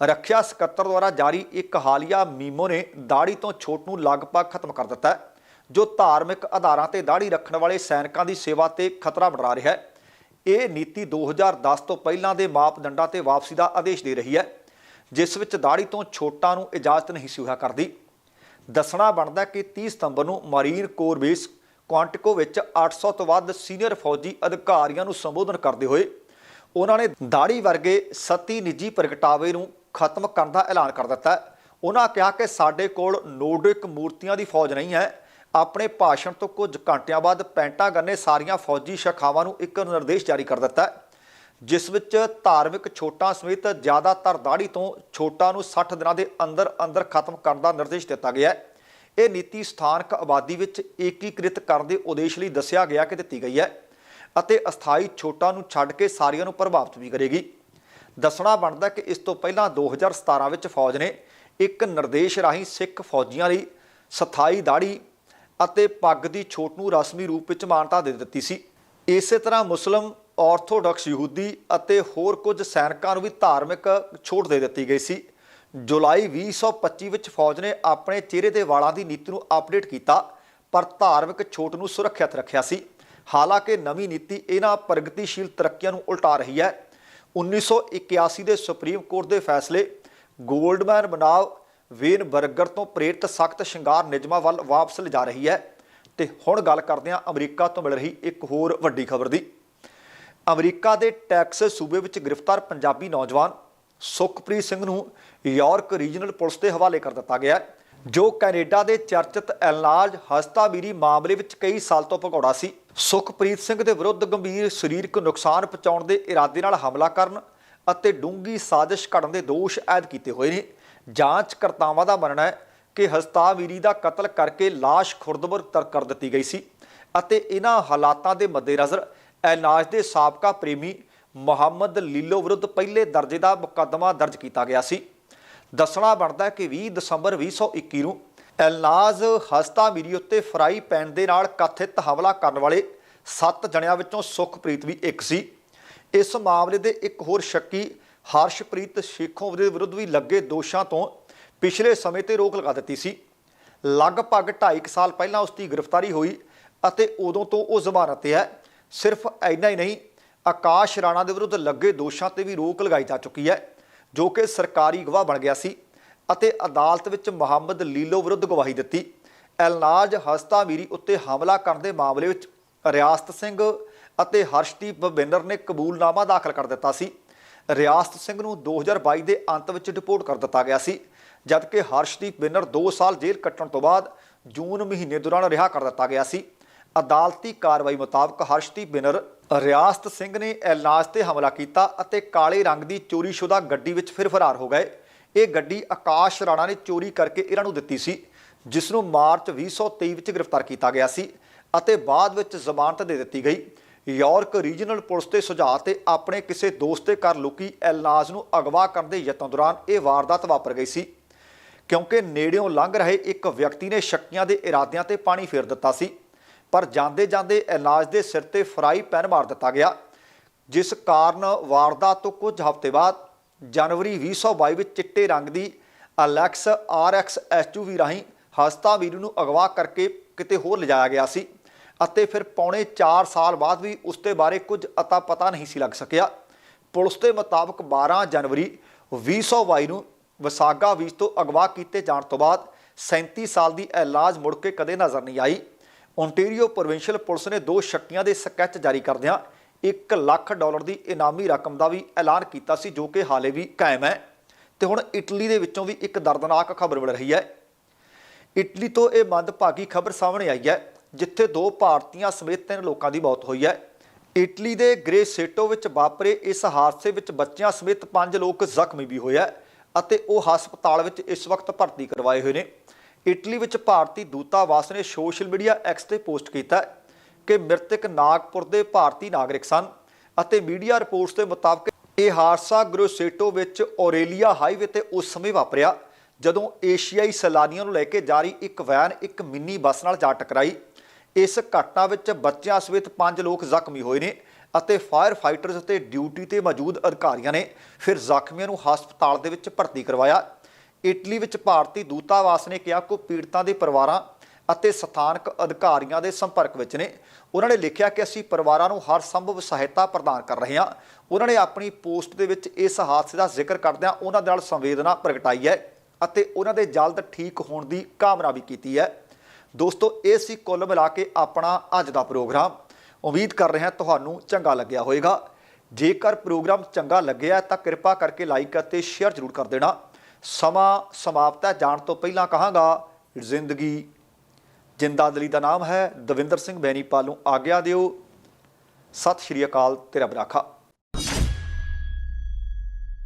ਰੱਖਿਆ ਸਕੱਤਰ ਦੁਆਰਾ ਜਾਰੀ ਇੱਕ ਹਾਲੀਆ ਮੀਮੋ ਨੇ ਦਾੜੀ ਤੋਂ ਛੋਟ ਨੂੰ ਲਗਭਗ ਖਤਮ ਕਰ ਦਿੱਤਾ ਹੈ, ਜੋ ਧਾਰਮਿਕ ਆਧਾਰਾਂ ਤੇ ਦਾੜੀ ਰੱਖਣ ਵਾਲੇ ਸੈਨਿਕਾਂ ਦੀ ਸੇਵਾ ਤੇ ਖਤਰਾ ਬਣਾ ਰਿਹਾ ਹੈ। ਇਹ ਨੀਤੀ 2010 ਤੋਂ ਪਹਿਲਾਂ ਦੇ ਮਾਪਦੰਡਾਂ ਤੇ ਵਾਪਸੀ ਦਾ ਆਦੇਸ਼ ਦੇ ਰਹੀ ਹੈ, ਜਿਸ ਵਿੱਚ ਦਾੜੀ ਤੋਂ ਛੋਟਾਂ ਨੂੰ ਇਜਾਜ਼ਤ ਨਹੀਂ ਸੀ ਹੋਇਆ ਕਰਦੀ। ਦੱਸਣਾ ਬਣਦਾ ਕਿ 30 ਸਤੰਬਰ ਨੂੰ ਮਰੀਨ ਕੋਰ ਬੇਸ ਕੁਆਂਟਿਕੋ ਵਿੱਚ 800 ਤੋਂ ਵੱਧ ਸੀਨੀਅਰ ਫੌਜੀ ਅਧਿਕਾਰੀਆਂ ਨੂੰ ਸੰਬੋਧਨ ਕਰਦੇ ਹੋਏ ਉਹਨਾਂ ਨੇ ਦਾੜੀ ਵਰਗੇ ਸਤੀ ਨਿੱਜੀ ਪ੍ਰਗਟਾਵੇ ਨੂੰ ਖਤਮ ਕਰਨ ਦਾ ਐਲਾਨ ਕਰ ਦਿੱਤਾ ਉਹਨਾਂ ਕਿਹਾ ਕਿ ਸਾਡੇ ਕੋਲ ਨੋਰਡਿਕ ਮੂਰਤੀਆਂ ਦੀ ਫੌਜ ਨਹੀਂ ਹੈ। ਆਪਣੇ ਭਾਸ਼ਣ ਤੋਂ ਕੁਝ ਘੰਟਿਆਂ ਬਾਅਦ ਪੈਂਟਾਗਨ ਨੇ ਸਾਰੀਆਂ ਫੌਜੀ ਸ਼ਾਖਾਵਾਂ ਨੂੰ ਇੱਕ ਨਿਰਦੇਸ਼ ਜਾਰੀ ਕਰ ਦਿੱਤਾ ਜਿਸ ਵਿੱਚ ਧਾਰਮਿਕ ਛੋਟਾਂ ਸਮੇਤ ਜ਼ਿਆਦਾਤਰ ਦਾੜੀ ਤੋਂ ਛੋਟਾਂ ਨੂੰ 60 ਦਿਨਾਂ ਦੇ ਅੰਦਰ ਅੰਦਰ ਖਤਮ ਕਰਨ ਦਾ ਨਿਰਦੇਸ਼ ਦਿੱਤਾ ਗਿਆ ਹੈ। ਇਹ ਨੀਤੀ ਸਥਾਨਕ ਆਬਾਦੀ ਵਿੱਚ ਏਕੀਕ੍ਰਿਤ ਕਰਨ ਦੇ ਉਦੇਸ਼ ਲਈ ਦੱਸਿਆ ਗਿਆ ਕਿ ਦਿੱਤੀ ਗਈ ਹੈ ਅਤੇ ਅਸਥਾਈ ਛੋਟਾਂ ਨੂੰ ਛੱਡ ਕੇ ਸਾਰੀਆਂ ਨੂੰ ਪ੍ਰਭਾਵਿਤ ਵੀ ਕਰੇਗੀ। ਦੱਸਣਾ ਬਣਦਾ ਕਿ ਇਸ ਤੋਂ ਪਹਿਲਾਂ 2017 ਵਿੱਚ ਫੌਜ ਨੇ ਇੱਕ ਨਿਰਦੇਸ਼ ਰਾਹੀਂ ਸਿੱਖ ਫੌਜੀਆਂ ਲਈ ਸਥਾਈ ਦਾੜੀ ਅਤੇ ਪੱਗ ਦੀ ਛੋਟ ਨੂੰ ਰਸਮੀ ਰੂਪ ਵਿੱਚ ਮਾਨਤਾ ਦੇ ਦਿੱਤੀ ਸੀ। ਇਸੇ ਤਰ੍ਹਾਂ ਮੁਸਲਮ ਆਰਥੋਡਾਕਸ ਯਹੂਦੀ ਅਤੇ ਹੋਰ ਕੁਝ ਸੈਨਿਕਾਂ ਨੂੰ ਵੀ ਧਾਰਮਿਕ ਛੋਟ ਦੇ ਦਿੱਤੀ ਗਈ ਸੀ। ਜੁਲਾਈ 2025 ਵਿੱਚ ਫੌਜ ਨੇ ਆਪਣੇ ਚਿਹਰੇ ਦੇ ਵਾਲਾਂ ਦੀ ਨੀਤੀ ਨੂੰ ਅਪਡੇਟ ਕੀਤਾ, ਪਰ ਧਾਰਮਿਕ ਛੋਟ ਨੂੰ ਸੁਰੱਖਿਅਤ ਰੱਖਿਆ ਸੀ। ਹਾਲਾਂਕਿ ਨਵੀਂ ਨੀਤੀ ਇਹਨਾਂ ਪ੍ਰਗਤੀਸ਼ੀਲ ਤਰੱਕੀਆਂ ਨੂੰ ਉਲਟਾ ਰਹੀ ਹੈ। 1981 ਦੇ ਸੁਪਰੀਮ ਕੋਰਟ ਦੇ ਫੈਸਲੇ, ਗੋਲਡਮੈਨ ਬਨਾਵ ਵੇਨ ਬਰਗਰ ਤੋਂ ਪ੍ਰੇਰਿਤ ਸਖਤ ਸ਼ਿੰਗਾਰ ਨਿਯਮਾਂ ਵੱਲ ਵਾਪਸ ਲਿਜਾ ਰਹੀ ਹੈ। ਤੇ ਹੁਣ ਗੱਲ ਕਰਦੇ ਹਾਂ ਅਮਰੀਕਾ ਤੋਂ ਮਿਲ ਰਹੀ ਇੱਕ ਹੋਰ ਵੱਡੀ ਖਬਰ ਦੀ। ਅਮਰੀਕਾ ਦੇ ਟੈਕਸਸ ਸੂਬੇ ਵਿੱਚ ਗ੍ਰਿਫਤਾਰ ਪੰਜਾਬੀ ਨੌਜਵਾਨ ਸੁਖਪ੍ਰੀਤ ਸਿੰਘ ਨੂੰ ਯਾਰਕ ਰੀਜਨਲ ਪੁਲਿਸ ਦੇ ਹਵਾਲੇ ਕਰ ਦਿੱਤਾ ਗਿਆ ਜੋ ਕੈਨੇਡਾ ਦੇ ਚਰਚਿਤ ਐਲਨਾਜ ਹਸਤਾਵੀਰੀ ਮਾਮਲੇ ਵਿੱਚ ਕਈ ਸਾਲ ਤੋਂ ਭਗੌੜਾ ਸੀ। ਸੁਖਪ੍ਰੀਤ ਸਿੰਘ ਦੇ ਵਿਰੁੱਧ ਗੰਭੀਰ ਸਰੀਰਕ ਨੁਕਸਾਨ ਪਹੁੰਚਾਉਣ ਦੇ ਇਰਾਦੇ ਨਾਲ ਹਮਲਾ ਕਰਨ ਅਤੇ ਡੂੰਗੀ ਸਾਜ਼ਿਸ਼ ਘੜਨ ਦੇ ਦੋਸ਼ ਆਇਦ ਕੀਤੇ ਹੋਏ ਨੇ। ਜਾਂਚਕਰਤਾਵਾਂ ਦਾ ਮੰਨਣਾ ਹੈ ਕਿ ਹਸਤਾਵੀਰੀ ਦਾ ਕਤਲ ਕਰਕੇ ਲਾਸ਼ ਖੁਰਦਬੁਰ ਤਰ ਕਰ ਦਿੱਤੀ ਗਈ ਸੀ ਅਤੇ ਇਹਨਾਂ ਹਾਲਾਤਾਂ ਦੇ ਮੱਦੇਨਜ਼ਰ ਐਨਾਜ ਦੇ ਸਾਬਕਾ ਪ੍ਰੇਮੀ ਮੁਹੰਮਦ ਲੀਲੋ ਵਿਰੁੱਧ ਪਹਿਲੇ ਦਰਜੇ ਦਾ ਮੁਕੱਦਮਾ ਦਰਜ ਕੀਤਾ ਗਿਆ ਸੀ। ਦੱਸਣਾ ਬਣਦਾ ਹੈ ਕਿ 20 ਦਸੰਬਰ 2021 ਨੂੰ ਐਲਨਾਜ਼ ਹਸਤਾ ਮੀਰੀ ਉੱਤੇ ਫਰਾਈ ਪੈਨ ਦੇ ਨਾਲ ਕਥਿਤ ਹਮਲਾ ਕਰਨ ਵਾਲੇ 7 ਜਣਿਆਂ ਵਿੱਚੋਂ ਸੁਖਪ੍ਰੀਤ ਵੀ ਇੱਕ ਸੀ। ਇਸ ਮਾਮਲੇ ਦੇ ਇੱਕ ਹੋਰ ਸ਼ੱਕੀ ਹਰਸ਼ਪ੍ਰੀਤ ਸ਼ੇਖੋਂ ਦੇ ਵਿਰੁੱਧ ਵੀ ਲੱਗੇ ਦੋਸ਼ਾਂ ਤੋਂ ਪਿਛਲੇ ਸਮੇਂ ਤੇ ਰੋਕ ਲਗਾ ਦਿੱਤੀ ਸੀ। ਲਗਭਗ 2.5 ਸਾਲ ਪਹਿਲਾਂ ਉਸ ਦੀ ਗ੍ਰਿਫਤਾਰੀ ਹੋਈ ਅਤੇ ਉਦੋਂ ਤੋਂ ਉਹ ਜ਼ਮਾਨਤ ਤੇ ਹੈ। ਸਿਰਫ ਇੰਨਾ ਹੀ ਨਹੀਂ ਆਕਾਸ਼ ਰਾਣਾ ਦੇ ਵਿਰੁੱਧ ਲੱਗੇ ਦੋਸ਼ਾਂ ਤੇ ਵੀ ਰੋਕ ਲਗਾਈ ਜਾ ਚੁੱਕੀ ਹੈ, ਜੋ ਕਿ ਸਰਕਾਰੀ ਗਵਾਹ ਬਣ ਗਿਆ ਸੀ ਅਤੇ ਅਦਾਲਤ ਵਿੱਚ ਮੁਹੰਮਦ ਲੀਲੋ ਵਿਰੁੱਧ ਗਵਾਹੀ ਦਿੱਤੀ। ਐਲਨਾਜ ਹਸਤਾ ਮੀਰੀ ਉੱਤੇ ਹਮਲਾ ਕਰਨ ਦੇ ਮਾਮਲੇ ਵਿੱਚ ਰਿਆਸਤ ਸਿੰਘ ਅਤੇ ਹਰਸ਼ਦੀਪ ਬਿੰਦਰ ਨੇ ਕਬੂਲਨਾਮਾ ਦਾਖਲ ਕਰ ਦਿੱਤਾ ਸੀ। ਰਿਆਸਤ ਸਿੰਘ ਨੂੰ 2022 ਦੇ ਅੰਤ ਵਿੱਚ ਡਿਪੋਰਟ ਕਰ ਦਿੱਤਾ ਗਿਆ ਸੀ, ਜਦਕਿ ਹਰਸ਼ਦੀਪ ਬਿੰਦਰ 2 ਸਾਲ ਜੇਲ੍ਹ ਕੱਟਣ ਤੋਂ ਬਾਅਦ ਜੂਨ ਮਹੀਨੇ ਦੌਰਾਨ ਰਿਹਾ ਕਰ ਦਿੱਤਾ ਗਿਆ ਸੀ। ਅਦਾਲਤੀ ਕਾਰਵਾਈ ਮੁਤਾਬਕ ਹਰਸ਼ਦੀਪ ਬਿਨਰ, ਰਿਆਸਤ ਸਿੰਘ ਨੇ ਐਲਨਾਜ ਤੇ ਹਮਲਾ ਕੀਤਾ ਅਤੇ ਕਾਲੇ ਰੰਗ ਦੀ ਚੋਰੀਸ਼ੁਦਾ ਗੱਡੀ ਵਿੱਚ ਫਿਰ ਫਰਾਰ ਹੋ ਗਏ। ਇਹ ਗੱਡੀ ਆਕਾਸ਼ ਰਾਣਾ ਨੇ ਚੋਰੀ ਕਰਕੇ ਇਹਨਾਂ ਨੂੰ ਦਿੱਤੀ ਸੀ, ਜਿਸ ਨੂੰ ਮਾਰਚ 2023 ਵਿੱਚ ਗ੍ਰਿਫਤਾਰ ਕੀਤਾ ਗਿਆ ਸੀ ਅਤੇ ਬਾਅਦ ਵਿੱਚ ਜ਼ਮਾਨਤ ਦੇ ਦਿੱਤੀ ਗਈ। ਯਾਰਕ ਰੀਜਨਲ ਪੁਲਿਸ ਦੇ ਸੁਝਾਅ ਤੇ ਆਪਣੇ ਕਿਸੇ ਦੋਸਤ ਦੇ ਘਰ ਲੁਕੀ ਐਲਨਾਜ ਨੂੰ ਅਗਵਾ ਕਰਨ ਦੇ ਯਤਨ ਦੌਰਾਨ ਇਹ ਵਾਰਦਾਤ ਵਾਪਰ ਗਈ ਸੀ। ਕਿਉਂਕਿ ਨੇੜਿਓਂ ਲੰਘ ਰਹੇ ਇੱਕ ਵਿਅਕਤੀ ਨੇ ਸ਼ੱਕੀਆਂ ਦੇ ਇਰਾਦਿਆਂ ਤੇ ਪਾਣੀ ਫੇਰ ਦਿੱਤਾ ਸੀ। ਪਰ ਜਾਂਦੇ ਜਾਂਦੇ ਐਲਾਜ ਦੇ ਸਿਰ ਤੇ ਫਰਾਈ ਪੈਨ ਮਾਰ ਦਿੱਤਾ ਗਿਆ, ਜਿਸ ਕਾਰਨ ਵਾਰਦਾਤ ਤੋਂ ਕੁਝ ਹਫ਼ਤੇ ਬਾਅਦ ਜਨਵਰੀ 2022 ਵਿੱਚ ਚਿੱਟੇ ਰੰਗ ਦੀ ਅਲੈਕਸ ਆਰਐਕਸ ਐਸਯੂਵੀ ਰਾਹੀਂ ਹਸਤਾ ਵੀਰ ਨੂੰ ਅਗਵਾ ਕਰਕੇ ਕਿਤੇ ਹੋਰ ਲਿਜਾਇਆ ਗਿਆ ਸੀ ਅਤੇ ਫਿਰ ਪੌਣੇ 4 ਸਾਲ ਬਾਅਦ ਵੀ ਉਸ ਦੇ ਬਾਰੇ ਕੁਝ ਅਤਾ ਪਤਾ ਨਹੀਂ ਸੀ ਲੱਗ ਸਕਿਆ। ਪੁਲਿਸ ਦੇ ਮੁਤਾਬਕ 12 ਜਨਵਰੀ 2022 ਨੂੰ ਵਿਸਾਗਾ ਬੀਚ ਤੋਂ ਅਗਵਾ ਕੀਤੇ ਜਾਣ ਤੋਂ ਬਾਅਦ 37 ਸਾਲ ਦੀ ਐਲਾਜ ਮੁੜ ਕੇ ਕਦੇ ਨਜ਼ਰ ਨਹੀਂ ਆਈ। ਓਨਟਾਰੀਓ ਪ੍ਰੋਵਿੰਸ਼ੀਅਲ ਪੁਲਿਸ ਨੇ ਦੋ ਸ਼ੱਕੀਆਂ ਦੇ ਸਕੈਚ ਜਾਰੀ ਕਰਦਿਆਂ 1 ਲੱਖ ਡਾਲਰ ਦੀ ਇਨਾਮੀ ਰਕਮ ਦਾ ਵੀ ਐਲਾਨ ਕੀਤਾ ਸੀ, ਜੋ ਕਿ ਹਾਲੇ ਵੀ ਕਾਇਮ ਹੈ। ਤੇ ਹੁਣ ਇਟਲੀ ਦੇ ਵਿੱਚੋਂ ਵੀ ਇੱਕ ਦਰਦਨਾਕ ਖਬਰ ਮਿਲ ਰਹੀ ਹੈ। ਇਟਲੀ ਤੋਂ ਇਹ ਮੰਦਭਾਗੀ ਖਬਰ ਸਾਹਮਣੇ ਆਈ ਹੈ, ਜਿੱਥੇ ਦੋ ਭਾਰਤੀਆਂ ਸਮੇਤ ਤਿੰਨ ਲੋਕਾਂ ਦੀ ਮੌਤ ਹੋਈ ਹੈ। ਇਟਲੀ ਦੇ ਗ੍ਰੇਸੇਟੋ ਵਿੱਚ ਵਾਪਰੇ ਇਸ ਹਾਦਸੇ ਵਿੱਚ ਬੱਚਿਆਂ ਸਮੇਤ ਪੰਜ ਲੋਕ ਜ਼ਖਮੀ ਵੀ ਹੋਏ ਹੈ ਅਤੇ ਉਹ ਹਸਪਤਾਲ ਵਿੱਚ ਇਸ ਵਕਤ ਭਰਤੀ ਕਰਵਾਏ ਹੋਏ ਨੇ। ਇਟਲੀ ਵਿੱਚ ਭਾਰਤੀ ਦੂਤਾਵਾਸ ਨੇ ਸੋਸ਼ਲ ਮੀਡੀਆ ਐਕਸ ਤੇ ਪੋਸਟ ਕੀਤਾ ਕਿ ਮ੍ਰਿਤਕ ਨਾਗਪੁਰ ਦੇ ਭਾਰਤੀ ਨਾਗਰਿਕ ਸਨ ਅਤੇ ਮੀਡੀਆ ਰਿਪੋਰਟਸ ਦੇ ਮੁਤਾਬਕ ਇਹ ਹਾਦਸਾ ਗ੍ਰੋਸੇਟੋ ਵਿੱਚ ਔਰੇਲੀਆ ਹਾਈਵੇ ਤੇ ਉਸ ਸਮੇਂ ਵਾਪਰਿਆ, ਜਦੋਂ ਏਸ਼ੀਆਈ ਸੈਲਾਨੀਆਂ ਨੂੰ ਲੈ ਕੇ ਜਾ ਰਹੀ ਇੱਕ ਵੈਨ ਇੱਕ ਮਿੰਨੀ ਬੱਸ ਨਾਲ ਜਾ ਟਕਰਾਈ। ਇਸ ਘਟਨਾ ਵਿੱਚ ਬੱਚਿਆਂ ਸਮੇਤ ਪੰਜ ਲੋਕ ਜ਼ਖਮੀ ਹੋਏ ਨੇ ਅਤੇ ਫਾਇਰ ਫਾਈਟਰਸ ਅਤੇ ਡਿਊਟੀ ਤੇ ਮੌਜੂਦ ਅਧਿਕਾਰੀਆਂ ਨੇ ਫਿਰ ਜ਼ਖਮੀਆਂ ਨੂੰ ਹਸਪਤਾਲ ਦੇ ਵਿੱਚ ਭਰਤੀ ਕਰਵਾਇਆ। ਇਟਲੀ ਵਿੱਚ ਭਾਰਤੀ ਦੂਤਾਵਾਸ ਨੇ ਕਿਹਾ ਕਿ ਉਹ ਪੀੜਤਾਂ ਦੇ ਪਰਿਵਾਰਾਂ ਅਤੇ ਸਥਾਨਕ ਅਧਿਕਾਰੀਆਂ ਦੇ ਸੰਪਰਕ ਵਿੱਚ ਨੇ। ਉਹਨਾਂ ਨੇ ਲਿਖਿਆ ਕਿ ਅਸੀਂ ਪਰਿਵਾਰਾਂ ਨੂੰ ਹਰ ਸੰਭਵ ਸਹਾਇਤਾ ਪ੍ਰਦਾਨ ਕਰ ਰਹੇ ਹਾਂ। ਉਹਨਾਂ ਨੇ ਆਪਣੀ ਪੋਸਟ ਦੇ ਵਿੱਚ ਇਸ ਹਾਦਸੇ ਦਾ ਜ਼ਿਕਰ ਕਰਦਿਆਂ ਉਹਨਾਂ ਦੇ ਨਾਲ ਸੰਵੇਦਨਾ ਪ੍ਰਗਟਾਈ ਹੈ ਅਤੇ ਉਹਨਾਂ ਦੇ ਜਲਦ ਠੀਕ ਹੋਣ ਦੀ ਕਾਮਨਾ ਵੀ ਕੀਤੀ ਹੈ। ਦੋਸਤੋ, ਇਹ ਸੀ ਕੁੱਲ ਮਿਲਾ ਕੇ ਆਪਣਾ ਅੱਜ ਦਾ ਪ੍ਰੋਗਰਾਮ। ਉਮੀਦ ਕਰ ਰਹੇ ਹਾਂ ਤੁਹਾਨੂੰ ਚੰਗਾ ਲੱਗਿਆ ਹੋਵੇਗਾ। ਜੇਕਰ ਪ੍ਰੋਗਰਾਮ ਚੰਗਾ ਲੱਗਿਆ ਤਾਂ ਕਿਰਪਾ ਕਰਕੇ ਲਾਈਕ ਅਤੇ ਸ਼ੇਅਰ ਜ਼ਰੂਰ ਕਰ ਦੇਣਾ। ਸਮਾਂ ਸਮਾਪਤ ਹੈ। ਜਾਣ ਤੋਂ ਪਹਿਲਾਂ ਕਹਾਂਗਾ, ਜ਼ਿੰਦਗੀ ਜਿੰਦਾਦਲੀ ਦਾ ਨਾਮ ਹੈ। ਦਵਿੰਦਰ ਸਿੰਘ ਬੈਨੀਪਾਲ ਨੂੰ ਆਗਿਆ ਦਿਓ। ਸਤਿ ਸ਼੍ਰੀ ਅਕਾਲ, ਤੇਰਾ ਬਰਾਖਾ।